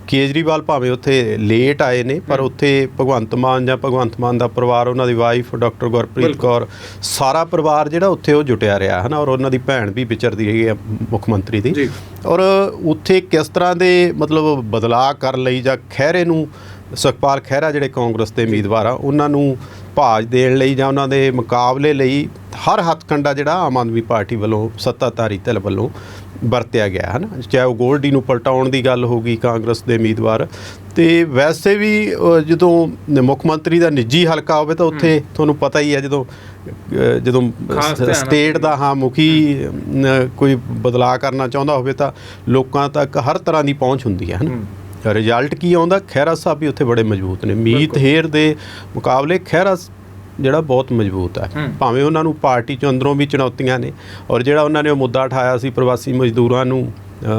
ਕੇਜਰੀਵਾਲ ਭਾਵੇਂ ਉੱਥੇ ਲੇਟ ਆਏ ਨੇ ਪਰ ਉੱਥੇ ਭਗਵੰਤ ਮਾਨ ਜਾਂ ਭਗਵੰਤ ਮਾਨ ਦਾ ਪਰਿਵਾਰ ਉਹਨਾਂ ਦੀ ਵਾਈਫ ਡਾਕਟਰ ਗੁਰਪ੍ਰੀਤ। ਕੌਰ ਸਾਰਾ ਪਰਿਵਾਰ ਜਿਹੜਾ ਉੱਥੇ ਉਹ ਜੁਟਿਆ ਰਿਹਾ ਹਨਾ? ਔਰ ਉਹਨਾਂ ਦੀ ਭੈਣ ਵੀ ਵਿਚਰਦੀ ਹੈਗੀ ਆ ਮੁੱਖ ਮੰਤਰੀ ਦੀ। ਔਰ ਉੱਥੇ ਕਿਸ ਤਰ੍ਹਾਂ ਦੇ ਮਤਲਬ ਬਦਲਾਅ ਕਰਨ ਲਈ ਜਾਂ ਖਹਿਰੇ ਨੂੰ ਸੁਖਪਾਲ ਖਹਿਰਾ ਜਿਹੜੇ ਕਾਂਗਰਸ ਦੇ ਉਮੀਦਵਾਰ ਆ ਉਹਨਾਂ ਨੂੰ ਭਾਜ ਦੇਣ ਲਈ ਜਾਂ ਉਹਨਾਂ ਦੇ ਮੁਕਾਬਲੇ ਲਈ ਹਰ ਹੱਥਕੰਡਾ ਜਿਹੜਾ ਆਮ ਆਦਮੀ ਪਾਰਟੀ ਵੱਲੋਂ ਸੱਤਾਧਾਰੀ ਧਿਰ ਵੱਲੋਂ ਵਰਤਿਆ ਗਿਆ ਹੈ ਨਾ ਚਾਹੇ ਉਹ ਗੋਲਡੀ ਨੂੰ ਪਲਟਾਉਣ ਦੀ ਗੱਲ ਹੋਗੀ ਕਾਂਗਰਸ ਦੇ ਉਮੀਦਵਾਰ। ਤੇ ਵੈਸੇ ਵੀ ਜਦੋਂ ਮੁੱਖ ਮੰਤਰੀ ਦਾ ਨਿੱਜੀ ਹਲਕਾ ਹੋਵੇ ਤਾਂ ਉੱਥੇ ਤੁਹਾਨੂੰ ਪਤਾ ਹੀ ਹੈ ਜਦੋਂ ਜਦੋਂ ਸਟੇਟ ਦਾ ਹਾਂ ਮੁਖੀ ਕੋਈ ਬਦਲਾਅ ਕਰਨਾ ਚਾਹੁੰਦਾ ਹੋਵੇ ਤਾਂ ਲੋਕਾਂ ਤੱਕ ਹਰ ਤਰ੍ਹਾਂ ਦੀ ਪਹੁੰਚ ਹੁੰਦੀ ਹੈ ਹਨਾ ਰਿਜ਼ਲਟ ਕੀ ਆਉਂਦਾ? ਖਹਿਰਾ ਸਾਹਿਬ ਵੀ ਉੱਥੇ ਬੜੇ ਮਜ਼ਬੂਤ ਨੇ। ਮੀਤ। ਹੇਰ ਦੇ ਮੁਕਾਬਲੇ ਖਹਿਰਾ ਸ- ਜਿਹੜਾ ਬਹੁਤ ਮਜ਼ਬੂਤ ਹੈ। ਭਾਵੇਂ ਉਹਨਾਂ ਨੂੰ ਪਾਰਟੀ ਚੋਂ ਅੰਦਰੋਂ ਵੀ ਚੁਣੌਤੀਆਂ ਨੇ ਔਰ ਜਿਹੜਾ ਉਹਨਾਂ ਨੇ ਉਹ ਮੁੱਦਾ ਉਠਾਇਆ ਸੀ ਪ੍ਰਵਾਸੀ ਮਜ਼ਦੂਰਾਂ ਨੂੰ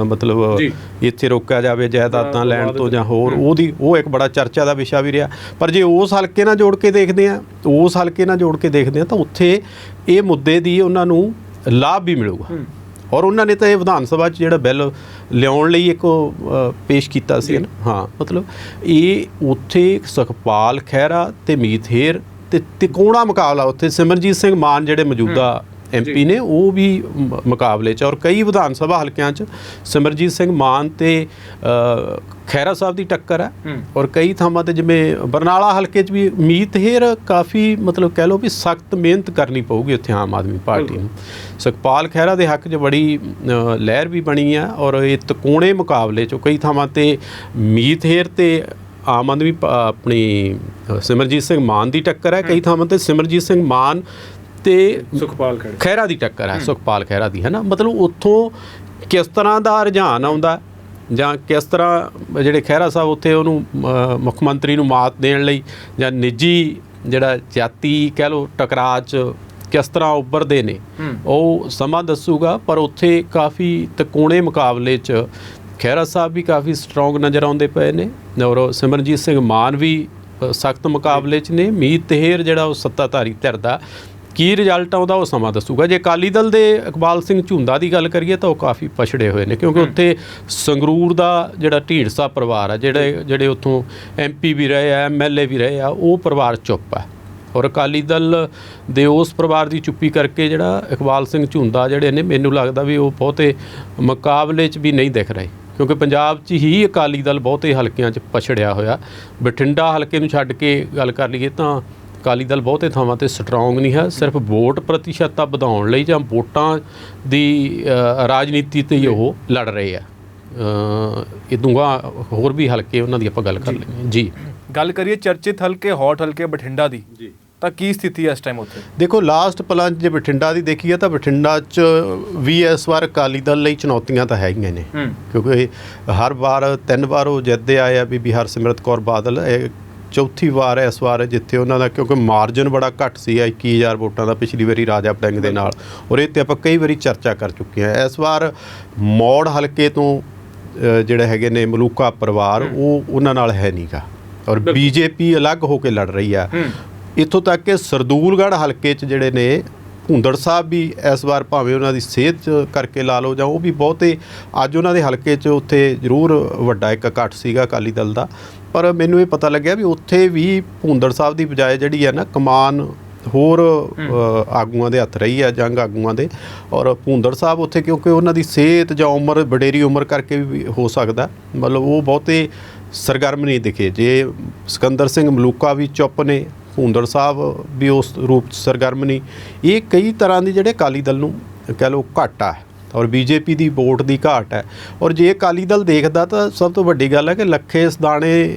ਮਤਲਬ। ਇੱਥੇ ਰੋਕਿਆ ਜਾਵੇ ਜਾਇਦਾਦਾਂ ਲੈਣ ਤੋਂ ਜਾਂ ਹੋਰ। ਉਹਦੀ ਉਹ ਇੱਕ ਬੜਾ ਚਰਚਾ ਦਾ ਵਿਸ਼ਾ ਵੀ ਰਿਹਾ ਪਰ ਜੇ ਉਸ ਹਲਕੇ ਨਾਲ ਜੋੜ ਕੇ ਦੇਖਦੇ ਆ ਉਸ ਹਲਕੇ ਨਾਲ ਜੋੜ ਕੇ ਦੇਖਦੇ ਆ ਤਾਂ ਉੱਥੇ ਇਹ ਮੁੱਦੇ ਦੀ ਉਹਨਾਂ ਨੂੰ ਲਾਭ ਵੀ ਮਿਲੂਗਾ। ਔਰ ਉਹਨਾਂ ਨੇ ਤਾਂ ਇਹ ਵਿਧਾਨ ਸਭਾ 'ਚ ਜਿਹੜਾ ਬਿੱਲ ਲਿਆਉਣ ਲਈ ਇੱਕ ਪੇਸ਼ ਕੀਤਾ ਸੀ ਨਾ ਹਾਂ ਮਤਲਬ ਇਹ ਉੱਥੇ ਸੁਖਪਾਲ ਖਹਿਰਾ ਤੇ ਮੀਤ ਹੇਰ ਤੇ ਤਿਕੋਣਾ ਮੁਕਾਬਲਾ ਉੱਥੇ ਸਿਮਰਜੀਤ ਸਿੰਘ ਮਾਨ ਜਿਹੜੇ ਮੌਜੂਦਾ ਐਮਪੀ ਨੇ ਉਹ ਵੀ ਮ- ਮੁਕਾਬਲੇ 'ਚ ਔਰ ਕਈ ਵਿਧਾਨ ਸਭਾ ਹਲਕਿਆਂ 'ਚ ਸਿਮਰਜੀਤ ਸਿੰਘ ਮਾਨ ਤੇ ਅ, ਖਹਿਰਾ ਸਾਹਿਬ ਦੀ ਟੱਕਰ ਹੈ। ਹੂੰ। ਔਰ ਕਈ ਥਾਵਾਂ ਤੇ ਜਿਵੇਂ ਬਰਨਾਲਾ ਹਲਕੇ 'ਚ ਵੀ ਮੀਤ ਹੇਰ ਕਾਫੀ ਮਤਲਬ ਕਹਿ ਲਓ ਵੀ ਸਖਤ ਮਿਹਨਤ ਕਰਨੀ ਪਊਗੀ ਉੱਥੇ ਆਮ ਆਦਮੀ ਪਾਰਟੀ ਨੂੰ। ਸੁਖਪਾਲ ਖਹਿਰਾ ਦੇ ਹੱਕ 'ਚ ਬੜੀ ਅ, ਲਹਿਰ ਵੀ ਬਣੀ ਆ ਔਰ ਇਹ ਤਕੋਣੇ ਮੁਕਾਬਲੇ 'ਚੋਂ ਕਈ ਥਾਵਾਂ ਤੇ ਮੀਤ ਹੇਰ ਤੇ ਆਮ ਆਦਮੀ ਪ- ਆਪਣੀ ਅ, ਸਿਮਰਜੀਤ ਸਿੰਘ ਮਾਨ ਦੀ ਟੱਕਰ ਹੈ। ਕਈ ਥਾਵਾਂ ਤੇ ਸਿਮਰਜੀਤ ਸਿੰਘ ਮਾਨ ਤੇ ਸੁਖਪਾਲ ਖੜੇ ਖਹਿਰਾ ਦੀ ਟੱਕਰ ਹੈ ਸੁਖਪਾਲ ਖਹਿਰਾ ਦੀ ਹੈ ਨਾ ਮਤਲਬ ਉੱਥੋਂ ਕਿਸ ਤਰ੍ਹਾਂ ਦਾ ਰੁਝਾਨ ਆਉਂਦਾ ਜਾਂ ਕਿਸ ਤਰ੍ਹਾਂ ਜਿਹੜੇ ਖਹਿਰਾ ਸਾਹਿਬ ਉੱਥੇ ਉਹਨੂੰ ਮੁੱਖ ਮੰਤਰੀ ਨੂੰ ਮਾਤ ਦੇਣ ਲਈ ਜਾਂ ਨਿੱਜੀ ਜਿਹੜਾ ਜਾਤੀ ਕਹਿ ਲਓ ਟਕਰਾਅ 'ਚ ਕਿਸ ਤਰ੍ਹਾਂ ਉੱਭਰਦੇ ਨੇ। ਉਹ ਸਮਾਂ ਦੱਸੂਗਾ ਪਰ ਉੱਥੇ ਕਾਫੀ ਤਕੋਣੇ ਮੁਕਾਬਲੇ 'ਚ ਖਹਿਰਾ ਸਾਹਿਬ ਵੀ ਕਾਫੀ ਸਟਰੋਂਗ ਨਜ਼ਰ ਆਉਂਦੇ ਪਏ ਨੇ ਔਰ ਸਿਮਰਨਜੀਤ ਸਿੰਘ ਮਾਨ ਵੀ ਸਖਤ ਮੁਕਾਬਲੇ 'ਚ ਨੇ। ਮੀਤ ਤੇਹਰ ਜਿਹੜਾ ਉਹ ਸੱਤਾਧਾਰੀ ਧਿਰ ਦਾ ਕੀ ਰਿਜ਼ਲਟ ਆਉਂਦਾ ਉਹ ਸਮਾਂ ਦੱਸੂਗਾ। ਜੇ ਅਕਾਲੀ ਦਲ ਦੇ ਇਕਬਾਲ ਸਿੰਘ ਝੁੰਦਾ ਦੀ ਗੱਲ ਕਰੀਏ ਤਾਂ ਉਹ ਕਾਫੀ ਪਛੜੇ ਹੋਏ ਨੇ ਕਿਉਂਕਿ ਉੱਥੇ ਸੰਗਰੂਰ ਦਾ ਜਿਹੜਾ ਢੀਂਡਸਾ ਪਰਿਵਾਰ ਆ ਜਿਹੜੇ ਜਿਹੜੇ ਉੱਥੋਂ ਐਮਪੀ ਵੀ ਰਹੇ ਆ ਐਮਐਲਏ ਵੀ ਰਹੇ ਆ ਉਹ ਪਰਿਵਾਰ ਚੁੱਪ ਆ। ਔਰ ਅਕਾਲੀ ਦਲ ਦੇ ਉਸ ਪਰਿਵਾਰ ਦੀ ਚੁੱਪੀ ਕਰਕੇ ਜਿਹੜਾ ਇਕਬਾਲ ਸਿੰਘ ਝੁੰਦਾ ਜਿਹੜੇ ਨੇ ਮੈਨੂੰ ਲੱਗਦਾ ਵੀ ਉਹ ਬਹੁਤੇ ਮੁਕਾਬਲੇ 'ਚ ਵੀ ਨਹੀਂ ਦਿਖ ਰਹੇ। ਕਿਉਂਕਿ ਪੰਜਾਬ 'ਚ ਹੀ ਅਕਾਲੀ ਦਲ ਬਹੁਤੇ ਹਲਕਿਆਂ 'ਚ ਪਛੜਿਆ ਹੋਇਆ। ਬਠਿੰਡਾ ਹਲਕੇ ਨੂੰ ਛੱਡ ਕੇ ਗੱਲ ਕਰ ਲਈਏ ਤਾਂ ਅਕਾਲੀ ਦਲ ਬਹੁਤੇ ਥਾਵਾਂ ਤੇ ਸਟਰੋਂਗ ਨਹੀਂ ਹੈ ਸਿਰਫ ਵੋਟ ਪ੍ਰਤੀਸ਼ਤਤਾ ਵਧਾਉਣ ਲਈ ਜਾਂ ਵੋਟਾਂ ਦੀ ਰਾਜਨੀਤੀ ਤੇ ਹੀ ਉਹ ਲੜ ਰਹੇ ਆ। ਇਹ ਦੂੰਗਾ ਹੋਰ ਵੀ ਹਲਕੇ ਉਹਨਾਂ ਦੀ ਆਪਾਂ ਗੱਲ ਕਰ ਲੈਂਦੇ ਹਾਂ। ਜੀ। ਗੱਲ ਕਰੀਏ ਚਰਚਿਤ ਹਲਕੇ ਹੌਟ ਹਲਕੇ ਬਠਿੰਡਾ ਦੀ ਜੀ। ਤਾਂ ਕੀ ਸਥਿਤੀ ਹੈ ਇਸ ਟਾਈਮ ਉੱਥੇ? ਦੇਖੋ ਲਾਸਟ ਪਲਾਂ 'ਚ ਜੇ ਬਠਿੰਡਾ ਦੀ ਦੇਖੀਏ ਤਾਂ ਬਠਿੰਡਾ 'ਚ ਵੀ ਇਸ ਵਾਰ ਅਕਾਲੀ ਦਲ ਲਈ ਚੁਣੌਤੀਆਂ ਤਾਂ ਹੈਗੀਆਂ ਨੇ। ਕਿਉਂਕਿ ਹਰ ਵਾਰ ਤਿੰਨ ਵਾਰ ਉਹ ਜਿੱਤਦੇ ਆਏ ਆ ਬੀਬੀ ਹਰਸਿਮਰਤ ਕੌਰ ਬਾਦਲ ਇਹ ਚੌਥੀ ਵਾਰ ਹੈ ਇਸ ਵਾਰ ਜਿੱਥੇ ਉਹਨਾਂ ਦਾ ਕਿਉਂਕਿ ਮਾਰਜਨ ਬੜਾ ਘੱਟ ਸੀ 21000 ਵੋਟਾਂ ਦਾ ਪਿਛਲੀ ਵਾਰੀ ਰਾਜਾ ਵੜਿੰਗ ਦੇ ਨਾਲ। ਔਰ ਇਹ ਤੇ ਆਪਾਂ ਕਈ ਵਾਰੀ ਚਰਚਾ ਕਰ ਚੁੱਕੇ ਹਾਂ। ਇਸ ਵਾਰ ਮੌੜ ਹਲਕੇ ਤੋਂ ਜਿਹੜੇ ਹੈਗੇ ਨੇ ਮਲੂਕਾ ਪਰਿਵਾਰ ਉਹ ਉਹਨਾਂ ਨਾਲ ਹੈ ਨਹੀਂਗਾ ਔਰ ਬੀਜੇਪੀ ਅਲੱਗ ਹੋ ਕੇ ਲੜ ਰਹੀ ਆ। ਇੱਥੋਂ ਤੱਕ ਕਿ ਸਰਦੂਲਗੜ੍ਹ ਹਲਕੇ 'ਚ ਜਿਹੜੇ ਨੇ ਭੁੰਦੜ ਸਾਹਿਬ ਵੀ ਇਸ ਵਾਰ ਭਾਵੇਂ ਉਹਨਾਂ ਦੀ ਸਿਹਤ 'ਚ ਕਰਕੇ ਲਾ ਲਓ ਜਾਂ ਉਹ ਵੀ ਬਹੁਤੇ ਅੱਜ ਉਹਨਾਂ ਦੇ ਹਲਕੇ 'ਚ ਉੱਥੇ ਜ਼ਰੂਰ ਵੱਡਾ ਇੱਕ ਇਕੱਠ ਸੀਗਾ ਅਕਾਲੀ ਦਲ ਦਾ। ਪਰ ਮੈਨੂੰ ਇਹ ਪਤਾ ਲੱਗਿਆ ਵੀ ਉੱਥੇ ਵੀ ਭੁੰਦੜ ਸਾਹਿਬ ਦੀ ਬਜਾਏ ਜਿਹੜੀ ਹੈ ਨਾ ਕਮਾਨ ਹੋਰ ਆਗੂਆਂ ਦੇ ਹੱਥ ਰਹੀ ਆ ਜੰਗ ਆਗੂਆਂ ਦੇ। ਔਰ ਭੁੰਦੜ ਸਾਹਿਬ ਉੱਥੇ ਕਿਉਂਕਿ ਉਹਨਾਂ ਦੀ ਸਿਹਤ ਜਾਂ ਉਮਰ ਵਡੇਰੀ ਉਮਰ ਕਰਕੇ ਵੀ ਹੋ ਸਕਦਾ। ਮਤਲਬ ਉਹ ਬਹੁਤੇ ਸਰਗਰਮ ਨਹੀਂ ਦਿਖੇ। ਜੇ ਸਿਕੰਦਰ ਸਿੰਘ ਮਲੂਕਾ ਵੀ ਚੁੱਪ ਨੇ ਭੁੰਦੜ ਸਾਹਿਬ ਵੀ ਉਸ ਰੂਪ 'ਚ ਸਰਗਰਮ ਨਹੀਂ ਇਹ ਕਈ ਤਰ੍ਹਾਂ ਦੇ ਜਿਹੜੇ ਅਕਾਲੀ ਦਲ ਨੂੰ ਕਹਿ ਲਓ ਘਾਟਾ ਹੈ ਔਰ ਬੀਜੇਪੀ ਦੀ ਵੋਟ ਦੀ ਘਾਟ ਹੈ। ਔਰ ਜੇ ਅਕਾਲੀ ਦਲ ਦੇਖਦਾ ਤਾਂ ਸਭ ਤੋਂ ਵੱਡੀ ਗੱਲ ਹੈ ਕਿ ਲੱਖੇ ਸਦਾਣੇ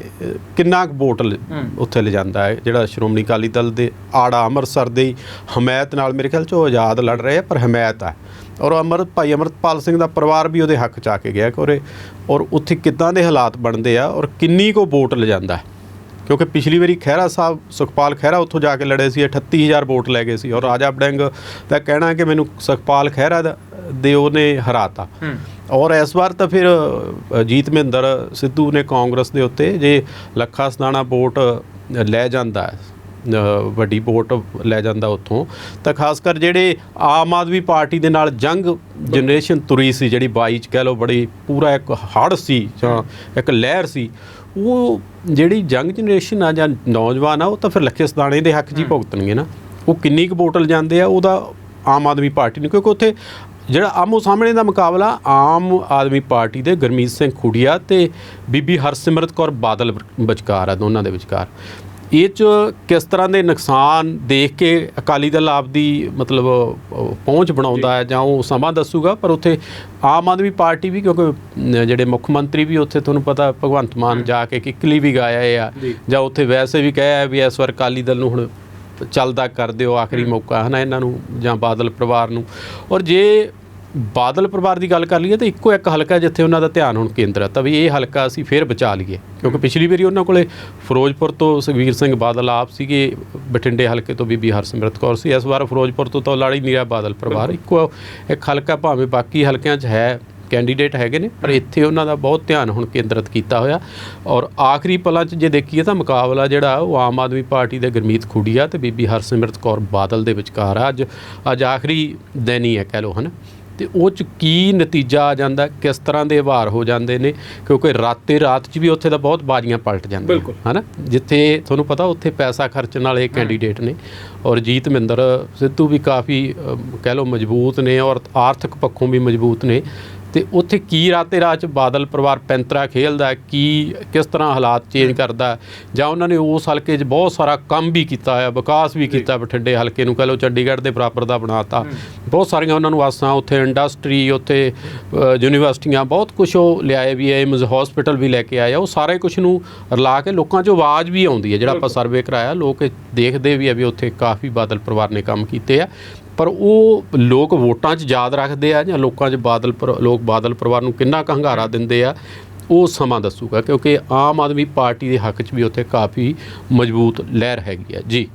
ਕਿੰਨਾ ਕੁ ਵੋਟ ਲ- ਉੱਥੇ ਲਿਜਾਂਦਾ ਹੈ ਜਿਹੜਾ ਸ਼੍ਰੋਮਣੀ ਅਕਾਲੀ ਦਲ ਦੇ ਆੜਾ ਅੰਮ੍ਰਿਤਸਰ ਦੇ ਹਮਾਇਤ ਨਾਲ ਮੇਰੇ ਖਿਆਲ ਚ ਉਹ ਆਜ਼ਾਦ ਲੜ ਰਹੇ ਪਰ ਹਮਾਇਤ ਹੈ। ਔਰ ਅਮਰ ਭਾਈ ਅਮਰਤਪਾਲ ਸਿੰਘ ਦਾ ਪਰਿਵਾਰ ਵੀ ਉਹਦੇ ਹੱਕ ਚ ਆ ਕੇ ਗਿਆ ਕਿ ਔਰੇ ਉੱਥੇ ਕਿੱਦਾਂ ਦੇ ਹਾਲਾਤ ਬਣਦੇ ਆ ਔਰ ਕਿੰਨੀ ਕੋ ਵੋਟ ਲਿਜਾਂਦਾ ਹੈ। ਕਿਉਂਕਿ ਪਿਛਲੀ ਵਾਰੀ ਖਹਿਰਾ ਸਾਹਿਬ ਸੁਖਪਾਲ ਖਹਿਰਾ ਉੱਥੋਂ ਜਾ ਕੇ ਲੜੇ ਸੀ 38000 ਵੋਟ ਲੈ ਗਏ ਸੀ ਔਰ ਰਾਜਾ ਬੜਿੰਗ ਦਾ ਕਹਿਣਾ ਹੈ ਕਿ ਮੈਨੂੰ ਸੁਖਪਾਲ ਖਹਿਰਾ ਦਾ- ਉਹਨੇ ਹਰਾਤਾ। ਔਰ ਇਸ ਵਾਰ ਤਾਂ ਫਿਰ ਜੀਤ ਮਹਿੰਦਰ ਸਿੱਧੂ ਨੇ ਕਾਂਗਰਸ ਦੇ ਉੱਤੇ ਜੇ ਲੱਖਾ ਸਦਾਣਾ ਵੋਟ ਲੈ ਜਾਂਦਾ ਵੱਡੀ ਵੋਟ ਲੈ ਜਾਂਦਾ ਉੱਥੋਂ। ਤਾਂ ਖਾਸ ਕਰ ਜਿਹੜੇ ਆਮ ਆਦਮੀ ਪਾਰਟੀ ਦੇ ਨਾਲ ਜੰਗ ਜਨਰੇਸ਼ਨ ਤੁਰੀ ਸੀ ਜਿਹੜੀ 22 ਚ ਕਹਿ ਲਓ ਬੜੀ ਪੂਰਾ ਇੱਕ ਹੜ ਸੀ ਜਾਂ ਇੱਕ ਲਹਿਰ ਸੀ ਉਹ ਜਿਹੜੀ ਜੰਗ ਜਨਰੇਸ਼ਨ ਆ ਜਾਂ ਨੌਜਵਾਨ ਆ ਉਹ ਤਾਂ ਫਿਰ ਲੱਖੇ ਸਦਾਣੇ ਦੇ ਹੱਕ 'ਚ ਹੀ ਭੁਗਤਣਗੇ ਨਾ। ਉਹ ਕਿੰਨੀ ਕੁ ਵੋਟ ਜਾਂਦੇ ਆ ਉਹਦਾ ਆਮ ਆਦਮੀ ਪਾਰਟੀ ਨੂੰ ਕਿਉਂਕਿ ਉੱਥੇ ਜਿਹੜਾ ਆਮੋ ਸਾਹਮਣੇ ਦਾ ਮੁਕਾਬਲਾ ਆਮ ਆਦਮੀ ਪਾਰਟੀ ਦੇ ਗੁਰਮੀਤ ਸਿੰਘ ਖੁੜੀਆ ਤੇ ਬੀਬੀ ਹਰਸਿਮਰਤ ਕੌਰ ਬਾਦਲ ਵਿਚਕਾਰ ਆ ਦੋਨਾਂ ਦੇ ਵਿਚਕਾਰ। ਇਹ ਚ ਕਿਸ ਤਰ੍ਹਾਂ ਦੇ ਨੁਕਸਾਨ ਦੇਖ ਕੇ ਅਕਾਲੀ ਦਲ ਆਪਦੀ ਮਤਲਬ ਪਹੁੰਚ ਬਣਾਉਂਦਾ ਹੈ ਜਾਂ ਉਹ ਸਮਾਂ ਦੱਸੂਗਾ? ਪਰ ਉੱਥੇ ਆਮ ਆਦਮੀ ਪਾਰਟੀ ਵੀ ਕਿਉਂਕਿ ਜਿਹੜੇ ਮੁੱਖ ਮੰਤਰੀ ਵੀ ਉੱਥੇ ਤੁਹਾਨੂੰ ਪਤਾ ਭਗਵੰਤ ਮਾਨ ਜਾ ਕੇ ਕਿੱਕਲੀ ਵੀ ਗਾਇਆ ਆ। ਜਾਂ। ਉੱਥੇ ਵੈਸੇ ਵੀ ਕਹਿਆ ਵੀ ਇਸ ਵਾਰ ਅਕਾਲੀ ਦਲ ਨੂੰ ਹੁਣ ਚੱਲਦਾ ਕਰ ਦਿਓ ਆਖਰੀ ਮੌਕਾ ਹਨਾ ਇਹਨਾਂ ਨੂੰ ਜਾਂ ਬਾਦਲ ਪਰਿਵਾਰ ਨੂੰ। ਔਰ ਜੇ ਬਾਦਲ ਪਰਿਵਾਰ ਦੀ ਗੱਲ ਕਰ ਲਈਏ ਤਾਂ ਇੱਕੋ ਇੱਕ ਹਲਕਾ ਜਿੱਥੇ ਉਹਨਾਂ ਦਾ ਧਿਆਨ ਹੁਣ ਕੇਂਦਰਿਤ ਆ ਵੀ ਇਹ ਹਲਕਾ ਅਸੀਂ ਫੇਰ ਬਚਾ ਲਈਏ। ਕਿਉਂਕਿ ਪਿਛਲੀ ਵਾਰੀ ਉਹਨਾਂ ਕੋਲੇ ਫਿਰੋਜ਼ਪੁਰ ਤੋਂ ਸੁਖਵੀਰ ਸਿੰਘ ਬਾਦਲ ਆਪ ਸੀਗੇ ਬਠਿੰਡੇ ਹਲਕੇ ਤੋਂ ਬੀਬੀ ਹਰਸਿਮਰਤ ਕੌਰ ਸੀ। ਇਸ ਵਾਰ ਫਿਰੋਜ਼ਪੁਰ ਤੋਂ ਤਾਂ ਲਾੜੀ ਨੀਰਾ ਬਾਦਲ ਪਰਿਵਾਰ ਇੱਕੋ ਇੱਕ ਹਲਕਾ ਭਾਵੇਂ ਬਾਕੀ ਹਲਕਿਆਂ 'ਚ ਹੈ ਕੈਂਡੀਡੇਟ ਹੈਗੇ ਨੇ ਪਰ ਇੱਥੇ ਉਹਨਾਂ ਦਾ ਬਹੁਤ ਧਿਆਨ ਹੁਣ ਕੇਂਦਰਿਤ ਕੀਤਾ ਹੋਇਆ। ਔਰ ਆਖਰੀ ਪਲਾਂ 'ਚ ਜੇ ਦੇਖੀਏ ਤਾਂ ਮੁਕਾਬਲਾ ਜਿਹੜਾ ਉਹ ਆਮ ਆਦਮੀ ਪਾਰਟੀ ਦੇ ਗੁਰਮੀਤ ਖੂਡੀਆ ਤੇ ਬੀਬੀ ਹਰਸਿਮਰਤ ਕੌਰ ਬਾਦਲ ਦੇ ਵਿਚਕਾਰ ਆ। ਅੱਜ ਅੱਜ ਆਖਰੀ ਦਿਨ ਹੀ ਹੈ ਕਹਿ ਲਓ ਹਨ। ਤੇ ਉਹ ਚ ਕੀ ਨਤੀਜਾ ਆ ਜਾਂਦਾ ਕਿਸ ਤਰ੍ਹਾਂ ਦੇ ਵਾਰ ਹੋ ਜਾਂਦੇ ਨੇ ਕਿਉਂਕਿ ਰਾਤੇ ਰਾਤ 'ਚ ਵੀ ਉੱਥੇ ਤਾਂ ਬਹੁਤ ਬਾਜ਼ੀਆਂ ਪਲਟ ਜਾਂਦੀਆਂ। ਹਨਾ? ਜਿੱਥੇ ਤੁਹਾਨੂੰ ਪਤਾ ਉੱਥੇ ਪੈਸਾ ਖਰਚਣ ਵਾਲੇ ਕੈਂਡੀਡੇਟ ਨੇ। ਔਰ ਜੀਤ ਮਹਿੰਦਰ ਸਿੱਧੂ ਵੀ ਕਾਫੀ ਕਹਿ ਲਓ ਮਜ਼ਬੂਤ ਨੇ ਔਰ ਆਰਥਿਕ ਪੱਖੋਂ ਵੀ ਮਜ਼ਬੂਤ ਨੇ। ਤੇ ਉੱਥੇ ਕੀ ਰਾਤੇ ਰਾਤ ਚ ਬਾਦਲ ਪਰਿਵਾਰ ਪੈਂਤਰਾ ਖੇਲਦਾ ਕੀ ਕਿਸ ਤਰ੍ਹਾਂ ਹਾਲਾਤ ਚੇਂਜ ਕਰਦਾ ਜਾਂ ਉਹਨਾਂ ਨੇ ਉਸ ਹਲਕੇ 'ਚ ਬਹੁਤ ਸਾਰਾ ਕੰਮ ਵੀ ਕੀਤਾ ਹੈ ਵਿਕਾਸ ਵੀ ਕੀਤਾ ਬਠਿੰਡੇ ਹਲਕੇ ਨੂੰ ਕਹ ਲਓ ਚੰਡੀਗੜ੍ਹ ਦੇ ਬਰਾਬਰ ਦਾ ਬਣਾਤਾ। ਬਹੁਤ ਸਾਰੀਆਂ ਉਹਨਾਂ ਨੂੰ ਆਸਾਂ ਉੱਥੇ ਇੰਡਸਟਰੀ ਉੱਥੇ ਯੂਨੀਵਰਸਿਟੀਆਂ ਬਹੁਤ ਕੁਝ ਉਹ ਲਿਆਏ ਵੀ ਹੈ ਹਸਪੀਟਲ ਵੀ ਲੈ ਕੇ ਆਏ ਆ। ਉਹ ਸਾਰੇ ਕੁਝ ਨੂੰ ਰਲਾ ਕੇ ਲੋਕਾਂ 'ਚ ਆਵਾਜ਼ ਵੀ ਆਉਂਦੀ ਹੈ ਜਿਹੜਾ ਆਪਾਂ ਸਰਵੇ ਕਰਾਇਆ ਲੋਕ ਦੇਖਦੇ ਵੀ ਆ ਵੀ ਉੱਥੇ ਕਾਫੀ ਬਾਦਲ ਪਰਿਵਾਰ ਨੇ ਕੰਮ ਕੀਤੇ ਆ। ਪਰ ਉਹ ਲੋਕ ਵੋਟਾਂ 'ਚ ਯਾਦ ਰੱਖਦੇ ਆ ਜਾਂ ਲੋਕਾਂ 'ਚ ਬਾਦਲ ਪਰ- ਲੋਕ ਬਾਦਲ ਪਰਿਵਾਰ ਨੂੰ ਕਿੰਨਾ ਕੁ ਹੰਗਾਰਾ ਦਿੰਦੇ ਆ, ਉਹ ਸਮਾਂ ਦੱਸੂਗਾ ਕਿਉਂਕਿ ਆਮ ਆਦਮੀ ਪਾਰਟੀ ਦੇ ਹੱਕ 'ਚ ਵੀ ਉੱਥੇ ਕਾਫੀ ਮਜ਼ਬੂਤ ਲਹਿਰ ਹੈਗੀ ਆ। ਜੀ।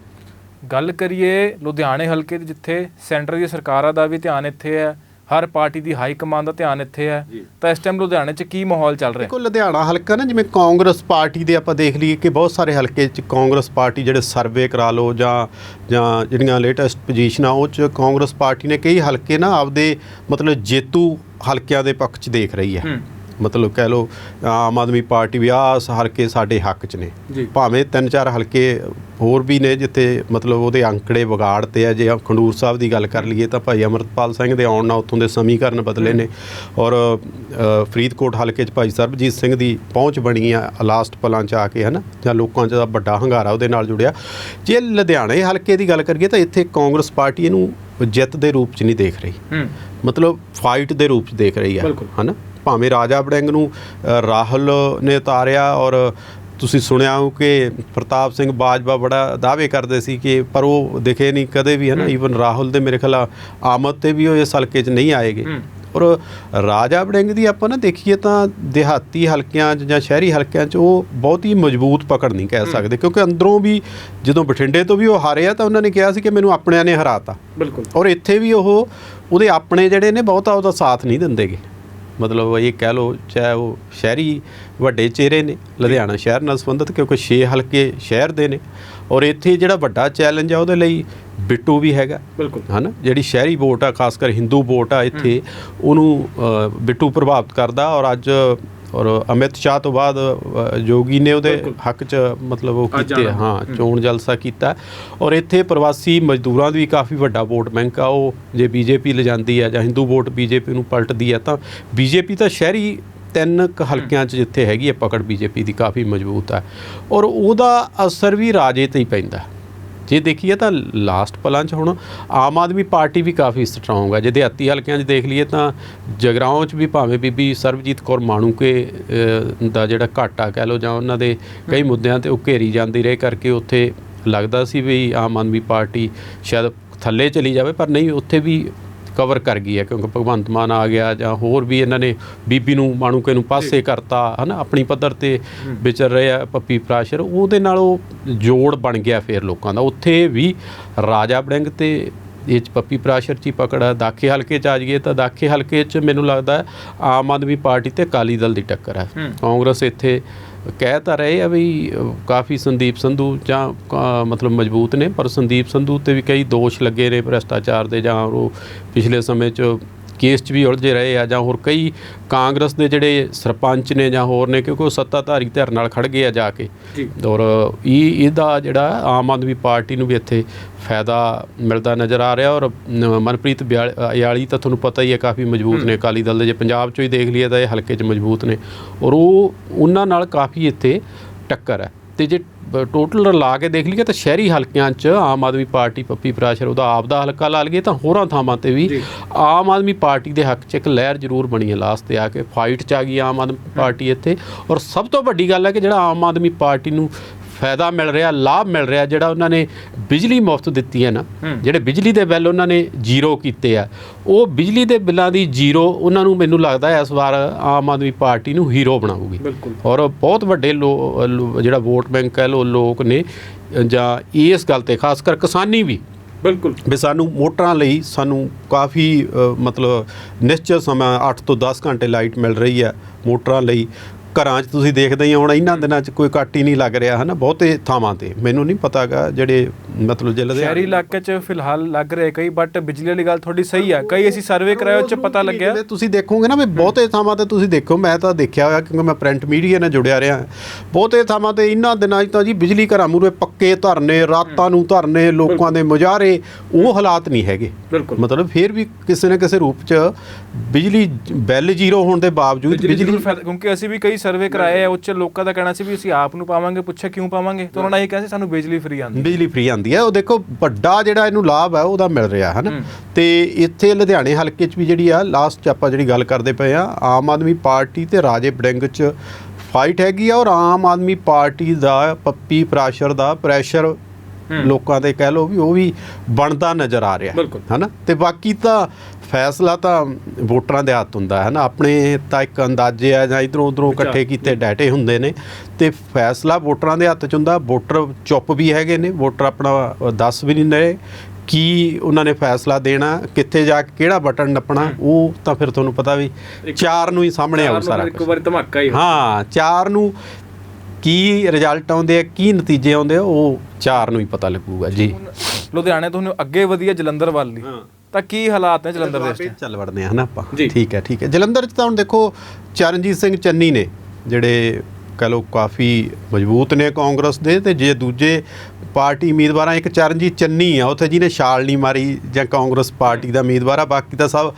ਗੱਲ ਕਰੀਏ ਲੁਧਿਆਣੇ ਹਲਕੇ ਦੀ ਜਿੱਥੇ ਸੈਂਟਰ ਦੀ ਸਰਕਾਰਾਂ ਦਾ ਵੀ ਧਿਆਨ ਇੱਥੇ ਹੈ ਹਰ ਪਾਰਟੀ ਦੀ ਹਾਈ ਕਮਾਂਡ ਦਾ ਧਿਆਨ ਇੱਥੇ ਹੈ। ਤਾਂ ਇਸ ਟਾਈਮ ਲੁਧਿਆਣੇ 'ਚ ਕੀ ਮਾਹੌਲ ਚੱਲ ਰਿਹਾ? ਦੇਖੋ ਲੁਧਿਆਣਾ ਹਲਕਾ ਨਾ ਜਿਵੇਂ ਕਾਂਗਰਸ ਪਾਰਟੀ ਦੇ ਆਪਾਂ ਦੇਖ ਲਈਏ ਕਿ ਬਹੁਤ ਸਾਰੇ ਹਲਕੇ 'ਚ ਕਾਂਗਰਸ ਪਾਰਟੀ ਜਿਹੜੇ ਸਰਵੇ ਕਰਾ ਲਓ ਜਾਂ ਜਾਂ ਜਿਹੜੀਆਂ ਲੇਟੈਸਟ ਪੋਜੀਸ਼ਨਾਂ ਉਹ 'ਚ ਕਾਂਗਰਸ ਪਾਰਟੀ ਨੇ ਕਈ ਹਲਕੇ ਨਾ ਆਪਦੇ ਮਤਲਬ ਜੇਤੂ ਹਲਕਿਆਂ ਦੇ ਪੱਖ 'ਚ ਦੇਖ ਰਹੀ ਹੈ। ਮਤਲਬ ਕਹਿ ਲਓ ਆਮ ਆਦਮੀ ਪਾਰਟੀ ਵੀ ਆਹ ਹਲਕੇ ਸਾਡੇ ਹੱਕ 'ਚ ਨੇ। ਭਾਵੇਂ ਤਿੰਨ ਚਾਰ ਹਲਕੇ ਹੋਰ ਵੀ ਨੇ ਜਿੱਥੇ ਮਤਲਬ ਉਹਦੇ ਅੰਕੜੇ ਵਿਗਾੜਤੇ ਆ ਜੇ ਖੰਡੂਰ ਸਾਹਿਬ ਦੀ ਗੱਲ ਕਰ ਲਈਏ ਤਾਂ ਭਾਈ ਅਮਰਤਪਾਲ ਸਿੰਘ ਦੇ ਆਉਣ ਨਾਲ ਉੱਥੋਂ ਦੇ ਸਮੀਕਰਨ ਬਦਲੇ ਨੇ। ਔਰ ਫਰੀਦਕੋਟ ਹਲਕੇ 'ਚ ਭਾਈ ਸਰਬਜੀਤ ਸਿੰਘ ਦੀ ਪਹੁੰਚ ਬਣੀ ਆ ਲਾਸਟ ਪਲਾਂ 'ਚ ਆ ਕੇ ਹਨਾ? ਜਾਂ ਲੋਕਾਂ 'ਚ ਦਾ ਵੱਡਾ ਹੰਗਾਰਾ ਉਹਦੇ ਨਾਲ ਜੁੜਿਆ। ਜੇ ਲੁਧਿਆਣੇ ਹਲਕੇ ਦੀ ਗੱਲ ਕਰੀਏ ਤਾਂ ਇੱਥੇ ਕਾਂਗਰਸ ਪਾਰਟੀ ਇਹਨੂੰ ਜਿੱਤ ਦੇ ਰੂਪ 'ਚ ਨਹੀਂ ਦੇਖ ਰਹੀ। ਮਤਲਬ ਫਾਈਟ ਦੇ ਰੂਪ 'ਚ ਦੇਖ ਰਹੀ ਹੈ ਬਿਲਕੁਲ। ਹਨਾ? ਭਾਵੇਂ ਰਾਜਾ ਵੜਿੰਗ ਨੂੰ ਰਾਹੁਲ ਨੇ ਉਤਾਰਿਆ ਔਰ ਤੁਸੀਂ ਸੁਣਿਆ ਹੋ ਕਿ ਪ੍ਰਤਾਪ ਸਿੰਘ ਬਾਜਵਾ ਬੜਾ ਦਾਅਵੇ ਕਰਦੇ ਸੀ ਕਿ ਪਰ ਉਹ ਦਿਖੇ ਨਹੀਂ ਕਦੇ ਵੀ ਹਨਾ? ਈਵਨ ਰਾਹੁਲ ਦੇ ਮੇਰੇ ਖਿਆਲ ਆਮਦ ਤੇ ਵੀ ਉਹ ਇਸ ਹਲਕੇ 'ਚ ਨਹੀਂ ਆਏਗੇ। ਹੂੰ। ਔਰ ਰਾਜਾ ਵੜਿੰਗ ਦੀ ਆਪਾਂ ਨਾ ਦੇਖੀਏ ਤਾਂ ਦਿਹਾਤੀ ਹਲਕਿਆਂ 'ਚ ਜਾਂ ਸ਼ਹਿਰੀ ਹਲਕਿਆਂ 'ਚ ਉਹ ਬਹੁਤ ਹੀ ਮਜ਼ਬੂਤ ਪਕੜ ਨਹੀਂ ਕਹਿ ਸਕਦੇ ਕਿਉਂਕਿ ਅੰਦਰੋਂ ਵੀ ਜਦੋਂ ਬਠਿੰਡੇ ਤੋਂ ਵੀ ਉਹ ਹਾਰਿਆ ਤਾਂ ਉਹਨਾਂ ਨੇ ਕਿਹਾ ਸੀ ਕਿ ਮੈਨੂੰ ਆਪਣਿਆਂ ਨੇ ਹਰਾਤਾ। ਬਿਲਕੁਲ। ਔਰ ਇੱਥੇ ਵੀ ਉਹ ਉਹਦੇ ਆਪਣੇ ਜਿਹੜੇ ਨੇ ਬਹੁਤਾ ਉਹਦਾ ਸਾਥ ਨਹੀਂ ਦਿੰਦੇਗੇ। ਮਤਲਬ ਇਹ ਕਹਿ ਲਓ ਚਾਹੇ ਉਹ ਸ਼ਹਿਰੀ ਵੱਡੇ ਚਿਹਰੇ ਨੇ ਲੁਧਿਆਣਾ ਸ਼ਹਿਰ ਨਾਲ ਸੰਬੰਧਿਤ ਕਿਉਂਕਿ 6 ਹਲਕੇ ਸ਼ਹਿਰ ਦੇ ਨੇ। ਔਰ ਇੱਥੇ ਜਿਹੜਾ ਵੱਡਾ ਚੈਲੰਜ ਆ ਉਹਦੇ ਲਈ ਬਿੱਟੂ ਵੀ ਹੈਗਾ। ਬਿਲਕੁਲ। ਹਨਾ? ਜਿਹੜੀ ਸ਼ਹਿਰੀ ਵੋਟ ਆ ਖਾਸ ਕਰ ਹਿੰਦੂ ਵੋਟ ਆ ਇੱਥੇ ਉਹਨੂੰ ਬਿੱਟੂ ਪ੍ਰਭਾਵਿਤ ਕਰਦਾ। ਔਰ ਅੱਜ ਔਰ ਅਮਿਤ ਸ਼ਾਹ ਤੋਂ ਬਾਅਦ ਜੋਗੀ ਨੇ ਉਹਦੇ। ਹੱਕ 'ਚ ਮਤਲਬ ਉਹ ਕੀਤੇ। ਹਾਂ ਚੋਣ ਜਲਸਾ ਕੀਤਾ। ਔਰ ਇੱਥੇ ਪ੍ਰਵਾਸੀ ਮਜ਼ਦੂਰਾਂ ਦੀ ਵੀ ਕਾਫੀ ਵੱਡਾ ਵੋਟ ਬੈਂਕ ਆ। ਉਹ ਜੇ ਬੀਜੇਪੀ ਲਿਜਾਂਦੀ ਹੈ ਜਾਂ ਹਿੰਦੂ ਵੋਟ ਬੀਜੇਪੀ ਨੂੰ ਪਲਟਦੀ ਹੈ ਤਾਂ ਬੀਜੇਪੀ ਤਾਂ ਸ਼ਹਿਰੀ ਤਿੰਨ ਕੁ ਹਲਕਿਆਂ 'ਚ ਜਿੱਥੇ ਹੈਗੀ ਹੈ ਪਕੜ ਬੀਜੇਪੀ ਦੀ ਕਾਫੀ ਮਜ਼ਬੂਤ ਹੈ ਔਰ ਉਹਦਾ ਅਸਰ ਵੀ ਰਾਜੇ ਤੇ ਹੀ ਪੈਂਦਾ। ਜੇ ਦੇਖੀਏ ਤਾਂ ਲਾਸਟ ਪਲਾਂ 'ਚ ਹੁਣ ਆਮ ਆਦਮੀ ਪਾਰਟੀ ਵੀ ਕਾਫੀ ਸਟਰੋਂਗ ਹੈ ਜੇ ਦਿਹਾਤੀ ਹਲਕਿਆਂ 'ਚ ਦੇਖ ਲਈਏ ਤਾਂ ਜਗਰਾਓਂ 'ਚ ਵੀ ਭਾਵੇਂ ਬੀਬੀ ਸਰਬਜੀਤ ਕੌਰ ਮਾਣੂਕੇ ਦਾ ਜਿਹੜਾ ਘਾਟਾ ਕਹਿ ਲਓ ਜਾਂ ਉਹਨਾਂ ਦੇ ਕਈ ਮੁੱਦਿਆਂ ਤੇ ਉਹ ਘੇਰੀ ਜਾਂਦੀ ਰਹੇ ਕਰਕੇ ਉੱਥੇ ਲੱਗਦਾ ਸੀ ਵੀ ਆਮ ਆਦਮੀ ਪਾਰਟੀ ਸ਼ਾਇਦ ਥੱਲੇ ਚਲੀ ਜਾਵੇ, ਪਰ ਨਹੀਂ, ਉੱਥੇ ਵੀ ਕਵਰ ਕਰ ਗਈ ਹੈ ਕਿਉਂਕਿ ਭਗਵੰਤ ਮਾਨ ਆ ਗਿਆ ਜਾਂ ਹੋਰ ਵੀ ਇਹਨਾਂ ਨੇ ਬੀਬੀ ਨੂੰ ਮਾਣੂਕੇ ਨੂੰ ਪਾਸੇ ਕਰਤਾ ਹਨਾ ਆਪਣੀ ਪੱਧਰ ਤੇ ਵਿਚਰ ਰਹੇ ਆ ਪੱਪੀ ਪ੍ਰਾਸ਼ਰ ਉਹਦੇ ਨਾਲ ਉਹ ਜੋੜ ਬਣ ਗਿਆ ਫਿਰ ਲੋਕਾਂ ਦਾ। ਉੱਥੇ ਵੀ ਰਾਜਾ ਬੜਿੰਗ ਤੇ ਇਹ 'ਚ ਪੱਪੀ ਪ੍ਰਾਸ਼ਰ ਚ ਪਕੜ ਦਾਖੇ ਹਲਕੇ ਚ ਆ ਜਾਈਏ ਤਾਂ ਦਾਖੇ ਹਲਕੇ ਚ ਮੈਨੂੰ ਲੱਗਦਾ ਆਮ ਆਦਮੀ ਪਾਰਟੀ ਤੇ ਅਕਾਲੀ ਦਲ ਦੀ ਟੱਕਰ ਹੂੰ। ਕਾਂਗਰਸ ਇੱਥੇ ਕਹਿ ਤਾਂ ਰਹੇ ਆ ਵੀ ਕਾਫੀ ਸੰਦੀਪ ਸੰਧੂ ਜਾਂ ਅਹ, ਮਤਲਬ ਮਜ਼ਬੂਤ ਨੇ ਪਰ ਸੰਦੀਪ ਸੰਧੂ ਤੇ ਵੀ ਕਈ ਦੋਸ਼ ਲੱਗੇ ਨੇ ਭ੍ਰਸ਼ਟਾਚਾਰ ਦੇ ਜਾਂ ਉਹ ਪਿਛਲੇ ਸਮੇਂ 'ਚ ਕੇਸ 'ਚ ਵੀ ਉਲਝੇ ਰਹੇ ਆ ਜਾਂ ਹੋਰ ਕਈ ਕਾਂਗਰਸ ਦੇ ਜਿਹੜੇ ਸਰਪੰਚ ਨੇ ਜਾਂ ਹੋਰ ਨੇ ਕਿਉਂਕਿ ਉਹ ਸੱਤਾਧਾਰੀ ਧਿਰ ਨਾਲ ਖੜ ਗਏ ਆ ਜਾ ਕੇ। ਔਰ ਇਹ ਇਹਦਾ ਜਿਹੜਾ ਆਮ ਆਦਮੀ ਪਾਰਟੀ ਨੂੰ ਵੀ ਇੱਥੇ ਫਾਇਦਾ ਮਿਲਦਾ ਨਜ਼ਰ ਆ ਰਿਹਾ। ਔਰ ਮਨਪ੍ਰੀਤ ਬਿਆਲ- ਤਾਂ ਤੁਹਾਨੂੰ ਪਤਾ ਹੀ ਹੈ ਕਾਫੀ ਮਜ਼ਬੂਤ ਨੇ ਅਕਾਲੀ ਦਲ ਦੇ। ਜੇ ਪੰਜਾਬ ਚੋਂ ਹੀ ਦੇਖ ਲਈਏ ਤਾਂ ਇਹ ਹਲਕੇ 'ਚ ਮਜ਼ਬੂਤ ਨੇ। ਔਰ ਉਹ ਉਹਨਾਂ ਨਾਲ ਕਾਫੀ ਇੱਥੇ ਟੱਕਰ ਹੈ। ਤੇ ਜੇ ਟੋਟਲ ਰਲਾ ਕੇ ਦੇਖ ਲਈਏ ਤਾਂ ਸ਼ਹਿਰੀ ਹਲਕਿਆਂ 'ਚ ਆਮ ਆਦਮੀ ਪਾਰਟੀ ਪੱਪੀ ਪ੍ਰਾਸ਼ਰ ਉਹਦਾ ਆਪ ਦਾ ਹਲਕਾ ਲਾ ਲਈਏ ਤਾਂ ਹੋਰਾਂ ਥਾਵਾਂ ਤੇ ਵੀ। ਆਮ ਆਦਮੀ ਪਾਰਟੀ ਦੇ ਹੱਕ 'ਚ ਇੱਕ ਲਹਿਰ ਜ਼ਰੂਰ ਬਣੀ ਹੈ ਲਾਸਟ ਤੇ ਆ ਕੇ ਫਾਈਟ 'ਚ ਆ ਗਈ ਆਮ ਆਦਮੀ ਪਾਰਟੀ ਇੱਥੇ ਔਰ ਸਭ ਤੋਂ ਵੱਡੀ ਗੱਲ ਹੈ ਕਿ ਜਿਹੜਾ ਆਮ ਆਦਮੀ ਪਾਰਟੀ ਨੂੰ ਫਾਇਦਾ ਮਿਲ ਰਿਹਾ ਲਾਭ ਮਿਲ ਰਿਹਾ ਜਿਹੜਾ ਉਹਨਾਂ ਨੇ ਬਿਜਲੀ ਮੁਫਤ ਦਿੱਤੀ ਹੈ ਨਾ ਹੂੰ। ਜਿਹੜੇ ਬਿਜਲੀ ਦੇ ਬਿੱਲ ਉਹਨਾਂ ਨੇ ਜ਼ੀਰੋ ਕੀਤੇ ਆ ਉਹ ਬਿਜਲੀ ਦੇ ਬਿੱਲਾਂ ਦੀ ਜ਼ੀਰੋ ਉਹਨਾਂ ਨੂੰ ਮੈਨੂੰ ਲੱਗਦਾ ਹੈ ਇਸ ਵਾਰ ਆਮ ਆਦਮੀ ਪਾਰਟੀ ਨੂੰ ਹੀਰੋ ਬਿਲਕੁਲ। ਔਰ ਬਹੁਤ ਵੱਡੇ ਜਿਹੜਾ ਵੋਟ ਬੈਂਕ ਲੋ ਲੋਕ ਨੇ ਜਾਂ ਇਸ ਗੱਲ ਤੇ ਖਾਸ ਕਰ ਕਿਸਾਨੀ ਵੀ। ਬਿਲਕੁਲ। ਵੀ ਸਾਨੂੰ ਮੋਟਰਾਂ ਲਈ ਸਾਨੂੰ ਕਾਫੀ ਮਤਲਬ ਨਿਸ਼ਚਿਤ ਸਮਾਂ 8 ਤੋਂ 10 ਘੰਟੇ ਲਾਈਟ ਮਿਲ ਰਹੀ ਹੈ ਮੋਟਰਾਂ ਲਈ। ਘਰਾਂ 'ਚ ਤੁਸੀਂ ਦੇਖਦੇ ਹੀ ਹੋ ਹੁਣ ਇਹਨਾਂ ਦਿਨਾਂ 'ਚ ਕੋਈ ਕੱਟ ਹੀ ਨਹੀਂ ਲੱਗ ਰਿਹਾ ਹਨਾ ਬਹੁਤੇ ਥਾਵਾਂ ਤੇ। ਮੈਨੂੰ ਨਹੀਂ ਪਤਾਗਾ ਜਿਹੜੇ ਮਤਲਬ ਜੇ ਲੁਧਿਆਣੇ ਸ਼ਹਿਰੀ ਇਲਾਕੇ 'ਚ ਫਿਲਹਾਲ ਲੱਗ ਰਹੇ ਕਈ ਬਟ ਬਿਜਲੀ ਵਾਲੀ ਗੱਲ ਥੋੜੀ ਸਹੀ ਹੈ ਕਈ ਅਸੀਂ ਸਰਵੇ ਕਰਾਏ ਉਹ 'ਚ ਪਤਾ ਲੱਗਿਆ। ਤੁਸੀਂ ਦੇਖੋਗੇ ਨਾ ਵੀ ਬਹੁਤੇ ਥਾਵਾਂ ਤੇ ਤੁਸੀਂ ਦੇਖੋ ਮੈਂ ਤਾਂ ਦੇਖਿਆ ਹੋਇਆ ਕਿਉਂਕਿ ਮੈਂ ਪ੍ਰਿੰਟ ਮੀਡੀਆ ਨਾਲ ਜੁੜਿਆ ਰਿਹਾ। ਬਹੁਤੇ ਥਾਵਾਂ ਤੇ ਇਹਨਾਂ ਦਿਨਾਂ 'ਚ ਤਾਂ ਜੀ ਬਿਜਲੀ ਘਰਾਂ ਮੂਰੇ ਪੱਕੇ ਧਰਨੇ ਰਾਤਾਂ ਨੂੰ ਧਰਨੇ ਲੋਕਾਂ ਦੇ ਮੁਜ਼ਾਹਰੇ ਉਹ ਹਾਲਾਤ ਨਹੀਂ ਹੈਗੇ। ਮਤਲਬ ਫਿਰ ਵੀ ਕਿਸੇ ਨਾ ਕਿਸੇ ਰੂਪ 'ਚ ਬਿਜਲੀ ਬਿੱਲ ਜ਼ੀਰੋ ਹੋਣ ਦੇ ਬਾਵਜੂਦ ਬਿਜਲੀ ਕਿਉਂਕਿ ਅਸੀਂ ਵੀ ਕਈ ਸਰਵੇ ਕਰਾਏ ਆ ਉਹ 'ਚ ਲੋਕਾਂ ਦਾ ਕਹਿਣਾ ਸੀ ਵੀ ਅਸੀਂ ਆਪ ਨੂੰ ਪਾਵਾਂਗੇ ਪੁੱਛਿਆ ਕਿਉਂ ਪਾਵਾਂਗੇ? ਤਾਂ ਉਹਨਾਂ ਨੇ ਇਹ ਕਿਹਾ ਸੀ ਸਾਨੂੰ ਬਿਜਲੀ ਫ੍ਰੀ ਆਂਦੀ ਬਿਜਲੀ ਫ੍ਰੀ ਆਂਦੀ ਹੈ। ਉਹ ਦੇਖੋ ਵੱਡਾ ਜਿਹੜਾ ਇਹਨੂੰ ਲਾਭ ਹੈ ਉਹਦਾ ਮਿਲ ਰਿਹਾ ਹੈ ਨਾ ਹੂੰ। ਤੇ ਇੱਥੇ ਲੁਧਿਆਣੇ ਹਲਕੇ 'ਚ ਵੀ ਜਿਹੜੀ ਆ ਲਾਸਟ 'ਚ ਆਪਾਂ ਜਿਹੜੀ ਗੱਲ ਕਰਦੇ ਪਏ ਆ ਆਮ ਆਦਮੀ ਪਾਰਟੀ ਤੇ ਰਾਜੇ ਬੜਿੰਗ 'ਚ ਫਾਈਟ ਹੈਗੀ ਆ ਔਰ ਆਮ ਆਦਮੀ ਪਾਰਟੀ ਦਾ ਪੱਪੀ ਪ੍ਰਾਸ਼ਰ ਦਾ ਪ੍ਰੈਸ਼ਰ ਲੋਕਾਂ ਦੇ ਕਹਿ ਲਓ ਵੀ ਉਹ ਵੀ ਬਣਦਾ ਨਜ਼ਰ ਆ ਰਿਹਾ। ਹਨਾ? ਤੇ ਬਾਕੀ ਤਾਂ ਫੈਸਲਾ ਤਾਂ ਵੋਟਰਾਂ ਦੇ ਹੱਥ ਹੁੰਦਾ ਹੈ ਨਾ ਆਪਣੇ ਤਾਂ ਇੱਕ ਅੰਦਾਜ਼ੇ ਆ ਜਾਂ ਇਧਰੋਂ ਉਧਰੋਂ। ਇਕੱਠੇ ਕੀਤੇ ਡਾਟੇ ਹੁੰਦੇ ਨੇ। ਤੇ ਫੈਸਲਾ ਵੋਟਰਾਂ ਦੇ ਹੱਥ 'ਚ ਹੁੰਦਾ ਵੋਟਰ ਚੁੱਪ ਵੀ ਹੈਗੇ ਨੇ ਵੋਟਰ ਆਪਣਾ ਦੱਸ ਵੀ ਨਹੀਂ ਰਹੇ ਕੀ ਉਹਨਾਂ ਨੇ ਫੈਸਲਾ ਦੇਣਾ ਕਿੱਥੇ ਜਾ ਕੇ ਕਿਹੜਾ ਬਟਨ ਨੱਪਣਾ ਉਹ ਤਾਂ ਫਿਰ ਤੁਹਾਨੂੰ ਪਤਾ ਵੀ ਚਾਰ ਨੂੰ ਹੀ ਸਾਹਮਣੇ ਆਉ ਸਾਰਾ ਇੱਕ। ਵਾਰੀ ਧਮਾਕਾ ਹੀ ਹਾਂ ਚਾਰ ਨੂੰ ਕੀ ਰਿਜ਼ਲਟ ਆਉਂਦੇ ਆ ਕੀ ਨਤੀਜੇ ਆਉਂਦੇ ਆ ਉਹ ਚਾਰ ਨੂੰ ਹੀ ਪਤਾ ਲੱਗੂਗਾ ਜੀ ਲੁਧਿਆਣੇ ਤੋਂ ਅੱਗੇ ਵਧੀਆ ਜਲੰਧਰ ਵੱਲ ਹਾਂ। ਤਾਂ ਕੀ ਹਾਲਾਤ ਨੇ ਜਲੰਧਰ ਦੇ time? ਚੱਲ ਵੜਦੇ ਆ ਨਾ ਆਪਾਂ। ਠੀਕ ਹੈ ਠੀਕ ਹੈ ਜਲੰਧਰ ਚ ਤਾਂ ਹੁਣ ਦੇਖੋ ਚਰਨਜੀਤ ਸਿੰਘ ਚੰਨੀ ਨੇ ਜਿਹੜੇ ਕਹ ਲੋ ਕਾਫੀ ਮਜ਼ਬੂਤ ਨੇ ਕਾਂਗਰਸ ਦੇ ਤੇ ਜੇ ਦੂਜੇ ਪਾਰਟੀ ਉਮੀਦਵਾਰਾਂ ਇੱਕ ਚਰਨਜੀਤ ਚੰਨੀ ਆ ਉੱਥੇ ਜਿਹਨੇ ਛਾਲ ਨਹੀਂ ਮਾਰੀ ਜਾਂ ਕਾਂਗਰਸ ਪਾਰਟੀ ਦਾ ਉਮੀਦਵਾਰ ਆ ਬਾਕੀ ਤਾਂ ਸਭ।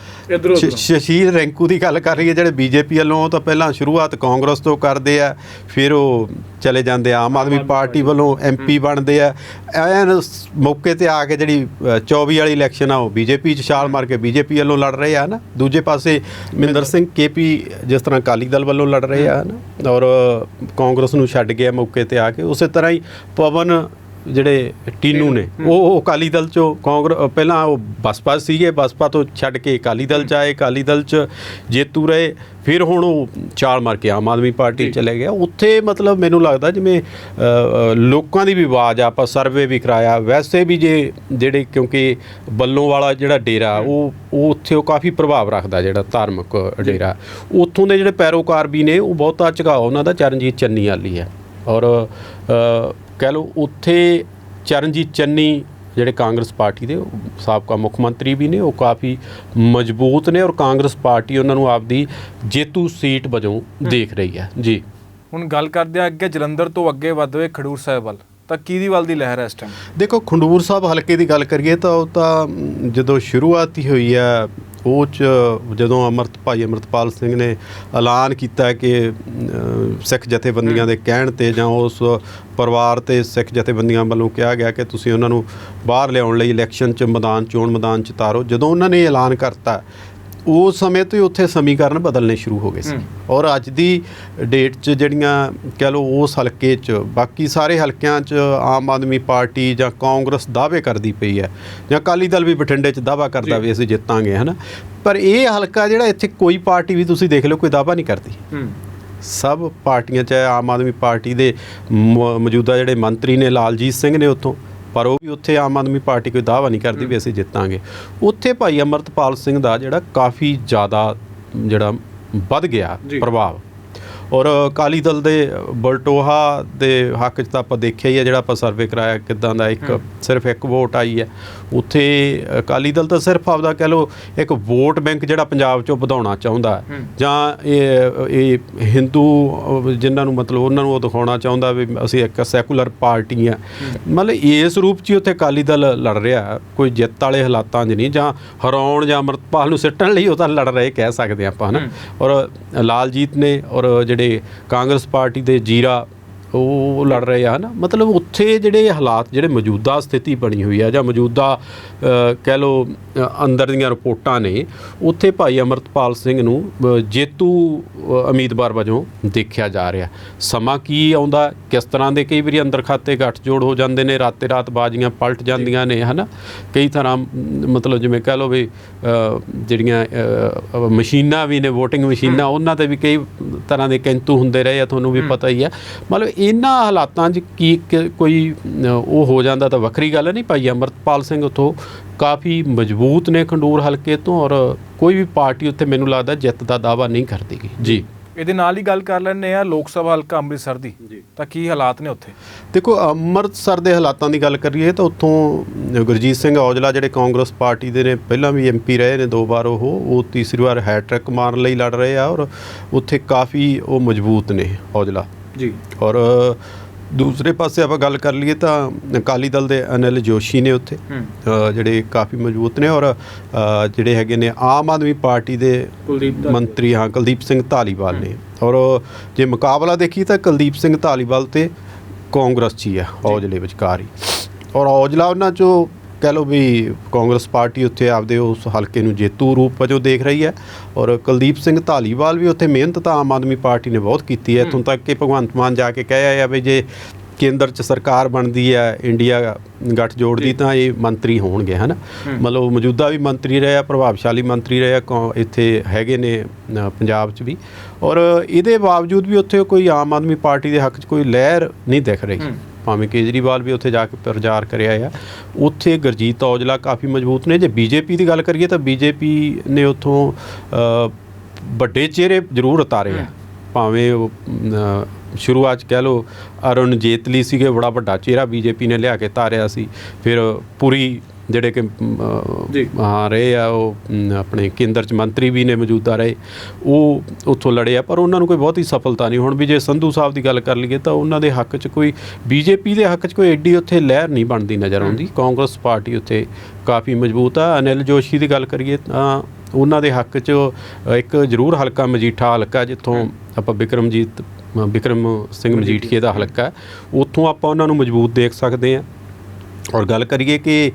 ਸ਼ਸ਼ੀਰ ਰੈਂਕੂ ਦੀ ਗੱਲ ਕਰ ਰਹੀ ਹੈ ਜਿਹੜੇ ਬੀਜੇਪੀ ਵੱਲੋਂ ਤਾਂ ਪਹਿਲਾਂ ਸ਼ੁਰੂਆਤ ਕਾਂਗਰਸ ਤੋਂ ਕਰਦੇ ਆ ਫਿਰ ਉਹ ਚਲੇ ਜਾਂਦੇ ਆਮ ਆਦਮੀ ਪਾਰਟੀ ਵੱਲੋਂ ਐਮਪੀ ਬਣਦੇ ਆ। ਐਨ ਮੌਕੇ ਤੇ ਆ ਕੇ ਜਿਹੜੀ ਅ, 24 ਵਾਲੀ ਇਲੈਕਸ਼ਨ ਆ ਉਹ ਬੀਜੇਪੀ ਚ ਛਾਲ ਮਾਰ ਕੇ ਬੀਜੇਪੀ ਵੱਲੋਂ ਲੜ ਰਹੇ ਆ ਨਾ ਦੂਜੇ ਪਾਸੇ ਮਿੰਦਰ ਸਿੰਘ ਕੇਪੀ ਜਿਸ ਤਰ੍ਹਾਂ ਅਕਾਲੀ ਦਲ ਵੱਲੋਂ ਲੜ ਰਹੇ ਆ ਨਾ ਔਰ ਕਾਂਗਰਸ ਨੂੰ ਛੱਡ ਗਿਆ ਮੌਕੇ ਤੇ ਆ ਕੇ ਉਸੇ ਤਰ੍ਹਾਂ ਹੀ ਪਵਨ ਜਿਹੜੇ ਟੀਨੂ ਨੇ ਉਹ ਉਹ ਅਕਾਲੀ ਦਲ ਚੋਂ ਕਾਂਗਰਸ ਪਹਿਲਾਂ ਉਹ ਬਸਪਾ ਸੀਗੇ ਬਸਪਾ ਤੋਂ ਛੱਡ ਕੇ ਅਕਾਲੀ ਦਲ ਚ ਆਏ ਅਕਾਲੀ ਦਲ ਚ ਜੇਤੂ ਰਹੇ ਫਿਰ ਹੁਣ ਉਹ ਚਾਲ ਮਾਰ ਕੇ ਆਮ ਆਦਮੀ ਪਾਰਟੀ। ਚਲੇ ਗਿਆ ਉੱਥੇ ਮਤਲਬ ਮੈਨੂੰ ਲੱਗਦਾ ਜਿਵੇਂ ਲੋਕਾਂ ਦੀ ਵੀ ਆਵਾਜ਼ ਆ, ਆਪਾਂ ਸਰਵੇ ਵੀ ਕਰਾਇਆ ਵੈਸੇ ਵੀ ਜੇ ਜਿਹੜੇ ਕਿਉਂਕਿ ਬੱਲੋਂ ਵਾਲਾ ਜਿਹੜਾ ਡੇਰਾ ਉਹ ਉਹ ਉੱਥੇ ਉਹ ਕਾਫੀ ਪ੍ਰਭਾਵ ਰੱਖਦਾ ਜਿਹੜਾ ਧਾਰਮਿਕ ਡੇਰਾ। ਉੱਥੋਂ ਦੇ ਜਿਹੜੇ ਪੈਰੋਕਾਰ ਵੀ ਨੇ ਉਹ ਬਹੁਤਾ ਝੁਕਾਅ ਉਹਨਾਂ ਦਾ ਚਰਨਜੀਤ ਚੰਨੀ ਵਾਲੀ ਹੈ। ਔਰ ਕਹਿ ਲਓ ਉੱਥੇ ਚਰਨਜੀਤ ਚੰਨੀ ਜਿਹੜੇ ਕਾਂਗਰਸ ਪਾਰਟੀ ਦੇ ਸਾਬਕਾ ਮੁੱਖ ਮੰਤਰੀ ਵੀ ਨੇ ਉਹ ਕਾਫੀ ਮਜ਼ਬੂਤ ਨੇ ਔਰ ਕਾਂਗਰਸ ਪਾਰਟੀ ਉਹਨਾਂ ਨੂੰ ਆਪਦੀ ਜੇਤੂ ਸੀਟ ਵਜੋਂ ਦੇਖ ਰਹੀ ਹੈ। ਜੀ। ਹੁਣ ਗੱਲ ਕਰਦੇ ਆ ਅੱਗੇ ਜਲੰਧਰ ਤੋਂ ਅੱਗੇ ਵੱਧ ਹੋਏ ਖਡੂਰ ਸਾਹਿਬ ਵੱਲ। ਤਾਂ ਕਿਹਦੀ ਵੱਲ ਦੀ ਲਹਿਰ ਹੈ ਇਸ ਟਾਈਮ ਦੇਖੋ ਖੰਡੂਰ ਸਾਹਿਬ ਹਲਕੇ ਦੀ ਗੱਲ ਕਰੀਏ ਤਾਂ ਉਹ ਤਾਂ ਜਦੋਂ ਸ਼ੁਰੂਆਤ ਹੀ ਹੋਈ ਆ ਉਹ ਚ ਜਦੋਂ ਅਮਰਤ, ਭਾਈ ਅਮਰਤਪਾਲ ਸਿੰਘ ਨੇ ਐਲਾਨ ਕੀਤਾ ਕਿ ਸਿੱਖ ਜਥੇਬੰਦੀਆਂ ਦੇ ਕਹਿਣ ਤੇ ਜਾਂ ਉਸ ਪਰਿਵਾਰ ਤੇ ਸਿੱਖ ਜਥੇਬੰਦੀਆਂ ਵੱਲੋਂ ਕਿਹਾ ਗਿਆ ਕਿ ਤੁਸੀਂ ਉਹਨਾਂ ਨੂੰ ਬਾਹਰ ਲਿਆਉਣ ਲਈ ਇਲੈਕਸ਼ਨ ਚ ਮੈਦਾਨ, ਚੋਣ ਮੈਦਾਨ ਚ ਤਾਰੋ ਜਦੋਂ ਉਹਨਾਂ ਨੇ ਐਲਾਨ ਕਰਤਾ ਉਸ ਸਮੇਂ ਤੋਂ ਹੀ ਉੱਥੇ ਸਮੀਕਰਨ ਬਦਲਨੇ ਸ਼ੁਰੂ ਹੋ ਗਏ ਸੀ। ਔਰ ਅੱਜ ਦੀ ਡੇਟ 'ਚ ਜਿਹੜੀਆਂ ਕਹਿ ਲਓ ਉਸ ਹਲਕੇ 'ਚ ਬਾਕੀ ਸਾਰੇ ਹਲਕਿਆਂ 'ਚ ਆਮ ਆਦਮੀ ਪਾਰਟੀ ਜਾਂ ਕਾਂਗਰਸ ਦਾਅਵੇ ਕਰਦੀ ਪਈ ਹੈ ਜਾਂ ਅਕਾਲੀ ਦਲ ਵੀ ਬਠਿੰਡੇ 'ਚ ਦਾਅਵਾ ਕਰਦਾ ਵੀ ਅਸੀਂ ਜਿੱਤਾਂਗੇ ਹਨਾ? ਪਰ ਇਹ ਹਲਕਾ ਜਿਹੜਾ ਇੱਥੇ ਕੋਈ ਪਾਰਟੀ ਵੀ ਤੁਸੀਂ ਦੇਖ ਲਓ ਕੋਈ ਦਾਅਵਾ ਨਹੀਂ ਕਰਦੀ। ਸਭ ਪਾਰਟੀਆਂ ਚਾਹੇ ਆਮ ਆਦਮੀ ਪਾਰਟੀ ਦੇ ਮੌਜੂਦਾ ਜਿਹੜੇ ਮੰਤਰੀ ਨੇ ਲਾਲਜੀਤ ਸਿੰਘ ਨੇ ਉੱਥੋਂ ਪਰ ਉਹ ਵੀ ਉੱਥੇ ਆਮ ਆਦਮੀ ਪਾਰਟੀ ਕੋਈ ਦਾਅਵਾ ਨਹੀਂ ਕਰਦੀ ਵੀ ਅਸੀਂ ਜਿੱਤਾਂਗੇ ਉੱਥੇ ਭਾਈ ਅਮਰਤਪਾਲ ਸਿੰਘ ਦਾ ਜਿਹੜਾ ਕਾਫੀ ਜ਼ਿਆਦਾ ਜਿਹੜਾ ਵੱਧ ਗਿਆ। ਪ੍ਰਭਾਵ ਔਰ ਅਕਾਲੀ ਦਲ ਦੇ ਬਲਟੋਹਾ ਦੇ ਹੱਕ 'ਚ ਤਾਂ ਆਪਾਂ ਦੇਖਿਆ ਹੀ ਹੈ ਜਿਹੜਾ ਆਪਾਂ ਸਰਵੇ ਕਰਾਇਆ ਕਿਦਾਂ ਦਾ ਇੱਕ ਸਿਰਫ ਇੱਕ ਵੋਟ ਆਈ ਹੈ। ਉੱਥੇ ਅਕਾਲੀ ਦਲ ਤਾਂ ਸਿਰਫ ਆਪਦਾ ਕਹਿ ਲਓ ਇੱਕ ਵੋਟ ਬੈਂਕ ਜਿਹੜਾ ਪੰਜਾਬ 'ਚੋਂ ਵਧਾਉਣਾ ਚਾਹੁੰਦਾ। ਜਾਂ ਇਹ ਇਹ ਹਿੰਦੂ ਜਿਨ੍ਹਾਂ ਨੂੰ ਮਤਲਬ ਉਹਨਾਂ ਨੂੰ ਉਹ ਦਿਖਾਉਣਾ ਚਾਹੁੰਦਾ ਵੀ ਅਸੀਂ ਇੱਕ ਸੈਕੂਲਰ ਪਾਰਟੀ ਆ ਮਤਲਬ ਇਸ ਰੂਪ 'ਚ ਹੀ ਉੱਥੇ ਅਕਾਲੀ ਦਲ ਲੜ ਰਿਹਾ। ਕੋਈ ਜਿੱਤ ਵਾਲੇ ਹਾਲਾਤਾਂ 'ਚ ਨਹੀਂ ਜਾਂ ਹਰਾਉਣ ਜਾਂ ਅੰਮ੍ਰਿਤਪਾਲ ਨੂੰ ਸਿੱਟਣ ਲਈ ਉਹ ਤਾਂ ਲੜ ਰਹੇ ਕਹਿ ਸਕਦੇ ਆਪਾਂ ਹਨਾ? ਔਰ ਲਾਲਜੀਤ ਨੇ ਔਰ ਜਿਹੜੇ ਕਾਂਗਰਸ ਪਾਰਟੀ ਦੇ ਜੀਰਾ ਉਹ ਲੜ ਰਹੇ ਆ ਨਾ ਮਤਲਬ ਉੱਥੇ ਜਿਹੜੇ ਹਾਲਾਤ ਜਿਹੜੇ ਮੌਜੂਦਾ ਸਥਿਤੀ ਬਣੀ ਹੋਈ ਆ ਜਾਂ ਮੌਜੂਦਾ ਕਹਿ ਅ, ਅੰਦਰ ਦੀਆਂ ਰਿਪੋਰਟਾਂ ਨੇ ਉੱਥੇ ਭਾਈ ਅਮਰਤਪਾਲ ਸਿੰਘ ਨੂੰ ਜੇਤੂ ਉਮੀਦਵਾਰ ਵਜੋਂ ਦੇਖਿਆ ਜਾ ਰਿਹਾ। ਸਮਾਂ ਕੀ ਆਉਂਦਾ? ਕਿਸ ਤਰ੍ਹਾਂ ਦੇ ਕਈ ਵਾਰੀ ਅੰਦਰ ਖਾਤੇ ਗੱਠਜੋੜ ਹੋ ਜਾਂਦੇ ਨੇ ਰਾਤੇ ਰਾਤ ਬਾਜ਼ੀਆਂ ਪਲਟ ਜਾਂਦੀਆਂ ਨੇ ਹਨਾ? ਕਈ ਤਰ੍ਹਾਂ ਮਤਲਬ ਜਿਵੇਂ ਕਹਿ ਲਓ ਵੀ ਜਿਹੜੀਆਂ ਮਸ਼ੀਨਾਂ ਵੀ ਨੇ VOTING ਮਸ਼ੀਨਾਂ ਉਹਨਾਂ ਤੇ ਵੀ ਕਈ ਤਰ੍ਹਾਂ ਦੇ ਕਿੰਤੂ ਹੁੰਦੇ ਰਹੇ ਆ ਤੁਹਾਨੂੰ ਵੀ ਪਤਾ ਹੀ ਆ। ਮਤਲਬ ਇਹਨਾਂ ਹਾਲਾਤਾਂ 'ਚ ਕੀ ਕੋਈ ਉਹ ਹੋ ਜਾਂਦਾ ਤਾਂ ਵੱਖਰੀ ਗੱਲ ਨਹੀਂ? ਭਾਈ ਅਮਰਤਪਾਲ ਸਿੰਘ ਉਥੋਂ ਕਾਫੀ ਮਜ਼ਬੂਤ ਨੇ ਖੰਡੂਰ ਹਲਕੇ ਤੋਂ ਔਰ ਕੋਈ ਵੀ ਪਾਰਟੀ ਉੱਥੇ ਮੈਨੂੰ ਲੱਗਦਾ ਜਿੱਤ ਦਾ ਦਾਵਾ ਨਹੀਂ ਕਰਦੀਗੀ ਜੀ। ਇਹਦੇ ਨਾਲ ਹੀ ਗੱਲ ਕਰ ਲੈਂਦੇ ਆ ਲੋਕ ਸਭਾ ਹਲਕਾ ਅੰਮ੍ਰਿਤਸਰ ਦੀ। ਤਾਂ ਕੀ ਹਾਲਾਤ ਨੇ ਉੱਥੇ? ਦੇਖੋ ਅੰਮ੍ਰਿਤਸਰ ਦੇ ਹਾਲਾਤਾਂ ਦੀ ਗੱਲ ਕਰੀਏ ਤਾਂ ਉੱਥੋਂ ਗੁਰਜੀਤ ਸਿੰਘ ਔਜਲਾ ਜਿਹੜੇ ਕਾਂਗਰਸ ਪਾਰਟੀ ਦੇ ਨੇ ਪਹਿਲਾਂ ਵੀ ਐਮਪੀ ਰਹੇ ਨੇ ਦੋ ਵਾਰ ਉਹ ਉਹ ਤੀਸਰੀ ਵਾਰ ਹੈਟ੍ਰਿਕ ਮਾਰਨ ਲਈ ਲੜ ਰਹੇ ਆ ਔਰ ਉੱਥੇ ਕਾਫੀ ਉਹ ਮਜ਼ਬੂਤ ਨੇ ਔਜਲਾ। ਜੀ। ਔਰ ਦੂਸਰੇ ਪਾਸੇ ਆਪਾਂ ਗੱਲ ਕਰ ਲਈਏ ਤਾਂ ਅਕਾਲੀ ਦਲ ਦੇ ਅਨਿਲ ਜੋਸ਼ੀ ਨੇ ਉੱਥੇ ਜਿਹੜੇ ਕਾਫੀ ਮਜ਼ਬੂਤ ਨੇ ਔਰ ਜਿਹੜੇ ਹੈਗੇ ਨੇ ਆਮ ਆਦਮੀ ਪਾਰਟੀ ਦਾ ਮੰਤਰੀ ਹਾਂ ਕੁਲਦੀਪ ਸਿੰਘ ਧਾਲੀਵਾਲ ਨੇ। ਔਰ ਜੇ ਮੁਕਾਬਲਾ ਦੇਖੀ ਤਾਂ ਕੁਲਦੀਪ ਸਿੰਘ ਧਾਲੀਵਾਲ ਤੇ ਕਾਂਗਰਸ 'ਚ ਹੀ ਆ ਔਜਲੇ ਵਿਚਕਾਰ ਹੀ। ਔਰ ਔਜਲਾ ਉਹਨਾਂ 'ਚੋਂ ਕਹਿ ਲਓ ਵੀ ਕਾਂਗਰਸ ਪਾਰਟੀ ਉੱਥੇ ਆਪਦੇ ਉਸ ਹਲਕੇ ਨੂੰ ਜੇਤੂ ਰੂਪ ਵਜੋਂ ਦੇਖ ਰਹੀ ਹੈ ਔਰ ਕੁਲਦੀਪ ਸਿੰਘ ਧਾਲੀਵਾਲ ਵੀ ਉੱਥੇ ਮਿਹਨਤ ਤਾਂ ਆਮ ਆਦਮੀ ਪਾਰਟੀ ਨੇ ਬਹੁਤ ਕੀਤੀ ਹੈ। ਇੱਥੋਂ ਤੱਕ ਕਿ ਭਗਵੰਤ ਮਾਨ ਜਾ ਕੇ ਕਹਿ ਆਇਆ ਵੀ ਜੇ ਕੇਂਦਰ 'ਚ ਸਰਕਾਰ ਬਣਦੀ ਹੈ ਇੰਡੀਆ ਗੱਠਜੋੜ ਦੀ ਤਾਂ ਇਹ ਮੰਤਰੀ ਹੋਣਗੇ ਹਨਾ? ਮਤਲਬ ਮੌਜੂਦਾ ਵੀ ਮੰਤਰੀ ਰਹੇ ਆ ਪ੍ਰਭਾਵਸ਼ਾਲੀ ਮੰਤਰੀ ਰਹੇ ਆ ਇੱਥੇ ਹੈਗੇ ਨੇ ਪੰਜਾਬ 'ਚ ਵੀ। ਔਰ ਇਹਦੇ ਬਾਵਜੂਦ ਵੀ ਉੱਥੇ ਕੋਈ ਆਮ ਆਦਮੀ ਪਾਰਟੀ ਦੇ ਹੱਕ 'ਚ ਕੋਈ ਲਹਿਰ ਨਹੀਂ ਦਿਖ ਰਹੀ। ਭਾਵੇਂ ਕੇਜਰੀਵਾਲ ਵੀ ਉੱਥੇ ਜਾ ਕੇ ਪ੍ਰਚਾਰ ਕਰਿਆ ਆ, ਉੱਥੇ ਗੁਰਜੀਤ ਔਜਲਾ ਕਾਫੀ ਮਜ਼ਬੂਤ ਨੇ। ਜੇ ਬੀਜੇਪੀ ਦੀ ਗੱਲ ਕਰੀਏ ਤਾਂ ਬੀਜੇਪੀ ਨੇ ਉੱਥੋਂ ਵੱਡੇ ਚਿਹਰੇ ਜ਼ਰੂਰ ਉਤਾਰੇ ਆ। ਭਾਵੇਂ ਉਹ ਸ਼ੁਰੂਆਤ 'ਚ ਕਹਿ ਲਓ ਅਰੁਣ ਜੇਤਲੀ ਸੀਗੇ, ਬੜਾ ਵੱਡਾ ਚਿਹਰਾ ਬੀਜੇਪੀ ਨੇ ਲਿਆ ਕੇ ਤਾਰਿਆ ਸੀ। ਫਿਰ ਪੂਰੀ ਜਿਹੜੇ ਕਿ ਹਾਂ ਰਹੇ ਆ ਉਹ ਆਪਣੇ ਕੇਂਦਰ ਚ ਮੰਤਰੀ ਵੀ ਨੇ ਮੌਜੂਦਾ ਰਹੇ। ਉਹ ਉੱਥੋਂ ਲੜੇ ਆ ਪਰ ਉਹਨਾਂ ਨੂੰ ਕੋਈ ਬਹੁਤੀ ਸਫਲਤਾ ਨਹੀਂ। ਹੁਣ ਵੀ ਜੇ ਸੰਧੂ ਸਾਹਿਬ ਦੀ ਗੱਲ ਕਰ ਲਈਏ ਤਾਂ ਉਹਨਾਂ ਦੇ ਹੱਕ 'ਚ ਕੋਈ ਬੀਜੇਪੀ ਦੇ ਹੱਕ 'ਚ ਕੋਈ ਐਡੀ ਉੱਥੇ ਲਹਿਰ ਨਹੀਂ ਬਣਦੀ ਨਜ਼ਰ ਆਉਂਦੀ। ਕਾਂਗਰਸ ਪਾਰਟੀ ਉੱਥੇ ਕਾਫੀ ਮਜ਼ਬੂਤ ਆ। ਅਨਿਲ ਜੋਸ਼ੀ ਦੀ ਗੱਲ ਕਰੀਏ ਤਾਂ ਉਹਨਾਂ ਦੇ ਹੱਕ 'ਚ ਇੱਕ ਜ਼ਰੂਰ ਹਲਕਾ ਮਜੀਠਾ ਹਲਕਾ ਜਿੱਥੋਂ ਆਪਾਂ ਵਿਕਰਮਜੀਤ ਅ, ਵਿਕਰਮ ਸਿੰਘ ਮਜੀਠੀਏ ਦਾ ਹਲਕਾ ਉੱਥੋਂ ਆਪਾਂ ਉਹਨਾਂ ਨੂੰ ਮਜ਼ਬੂਤ ਦੇਖ ਸਕਦੇ ਹਾਂ। ਔਰ ਗੱਲ ਕਰੀਏ ਕਿ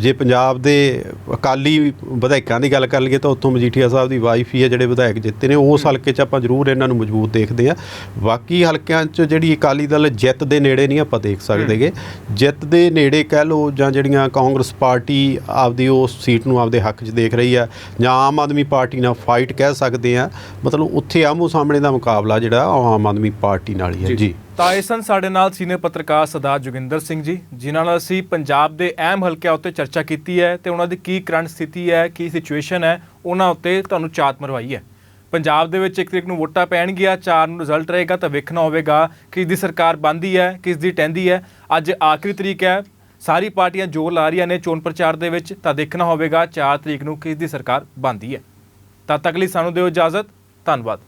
ਜੇ ਪੰਜਾਬ ਦੇ ਅਕਾਲੀ ਵਿਧਾਇਕਾਂ ਦੀ ਗੱਲ ਕਰ ਲਈਏ ਤਾਂ ਉੱਥੋਂ ਮਜੀਠੀਆ ਸਾਹਿਬ ਦੀ ਵਾਈਫ ਹੀ ਹੈ ਜਿਹੜੇ ਵਿਧਾਇਕ ਜਿੱਤੇ ਨੇ ਉਸ ਹਲਕੇ 'ਚ ਆਪਾਂ ਜ਼ਰੂਰ ਇਹਨਾਂ ਨੂੰ ਮਜ਼ਬੂਤ ਦੇਖਦੇ ਆ ਬਾਕੀ ਹਲਕਿਆਂ 'ਚ ਜਿਹੜੀ ਅਕਾਲੀ ਦਲ ਜਿੱਤ ਦੇ ਨੇੜੇ ਨਹੀਂ ਆਪਾਂ ਦੇਖ ਸਕਦੇਗੇ ਜਿੱਤ ਦੇ ਨੇੜੇ ਕਹਿ ਲਓ ਜਾਂ ਜਿਹੜੀਆਂ ਕਾਂਗਰਸ ਪਾਰਟੀ ਆਪਦੀ ਉਸ ਸੀਟ ਨੂੰ ਆਪਦੇ ਹੱਕ 'ਚ ਦੇਖ ਰਹੀ ਆ ਜਾਂ ਆਮ ਆਦਮੀ ਪਾਰਟੀ ਨਾਲ ਫਾਈਟ ਕਹਿ ਸਕਦੇ ਆ ਮਤਲਬ ਉੱਥੇ ਆਮੋ ਸਾਹਮਣੇ ਦਾ ਮੁਕਾਬਲਾ ਜਿਹੜਾ ਆਮ ਆਦਮੀ ਪਾਰਟੀ ਨਾਲ ਹੀ ਹੈ। ਜੀ। ਤਾਂ ਇਹ ਸਨ ਸਾਡੇ ਨਾਲ ਸੀਨੀਅਰ ਪੱਤਰਕਾਰ ਸਰਦਾਰ ਜੋਗਿੰਦਰ ਸਿੰਘ ਜੀ, ਜਿਨ੍ਹਾਂ ਨਾਲ ਅਸੀਂ ਪੰਜਾਬ ਦੇ ਅਹਿਮ ਹਲਕਿਆਂ ਉੱਤੇ ਚਰਚਾ ਕੀਤੀ ਹੈ ਤੇ ਉਹਨਾਂ ਦੀ ਕੀ ਕਰੰਟ ਸਥਿਤੀ ਹੈ, ਕੀ ਸਿਚੁਏਸ਼ਨ ਹੈ, ਉਹਨਾਂ ਉੱਤੇ ਤੁਹਾਨੂੰ ਚਾਤ ਮਰਵਾਈ ਹੈ। ਪੰਜਾਬ ਦੇ ਵਿੱਚ ਇੱਕ ਤਰੀਕ ਨੂੰ ਵੋਟਾਂ ਪੈਣਗੀਆਂ, ਚਾਰ ਨੂੰ ਰਿਜ਼ਲਟ ਰਹੇਗਾ ਤਾਂ ਵੇਖਣਾ ਹੋਵੇਗਾ ਕਿ ਇਸ ਦੀ ਸਰਕਾਰ ਬੰਦੀ ਹੈ, ਕਿਸ ਦੀ ਟੈਂਦੀ ਹੈ। ਅੱਜ ਆਖਰੀ ਤਰੀਕ ਹੈ, ਸਾਰੀ ਪਾਰਟੀਆਂ ਜ਼ੋਰ ਲਾ ਰਹੀਆਂ ਨੇ ਚੋਣ ਪ੍ਰਚਾਰ ਦੇ ਵਿੱਚ, ਤਾਂ ਦੇਖਣਾ ਹੋਵੇਗਾ 4 ਤਰੀਕ ਨੂੰ ਕਿਸ ਦੀ ਸਰਕਾਰ ਬੰਦੀ ਹੈ। ਤਦ ਤੱਕ ਲਈ ਸਾਨੂੰ ਦਿਓ ਇਜਾਜ਼ਤ, ਧੰਨਵਾਦ।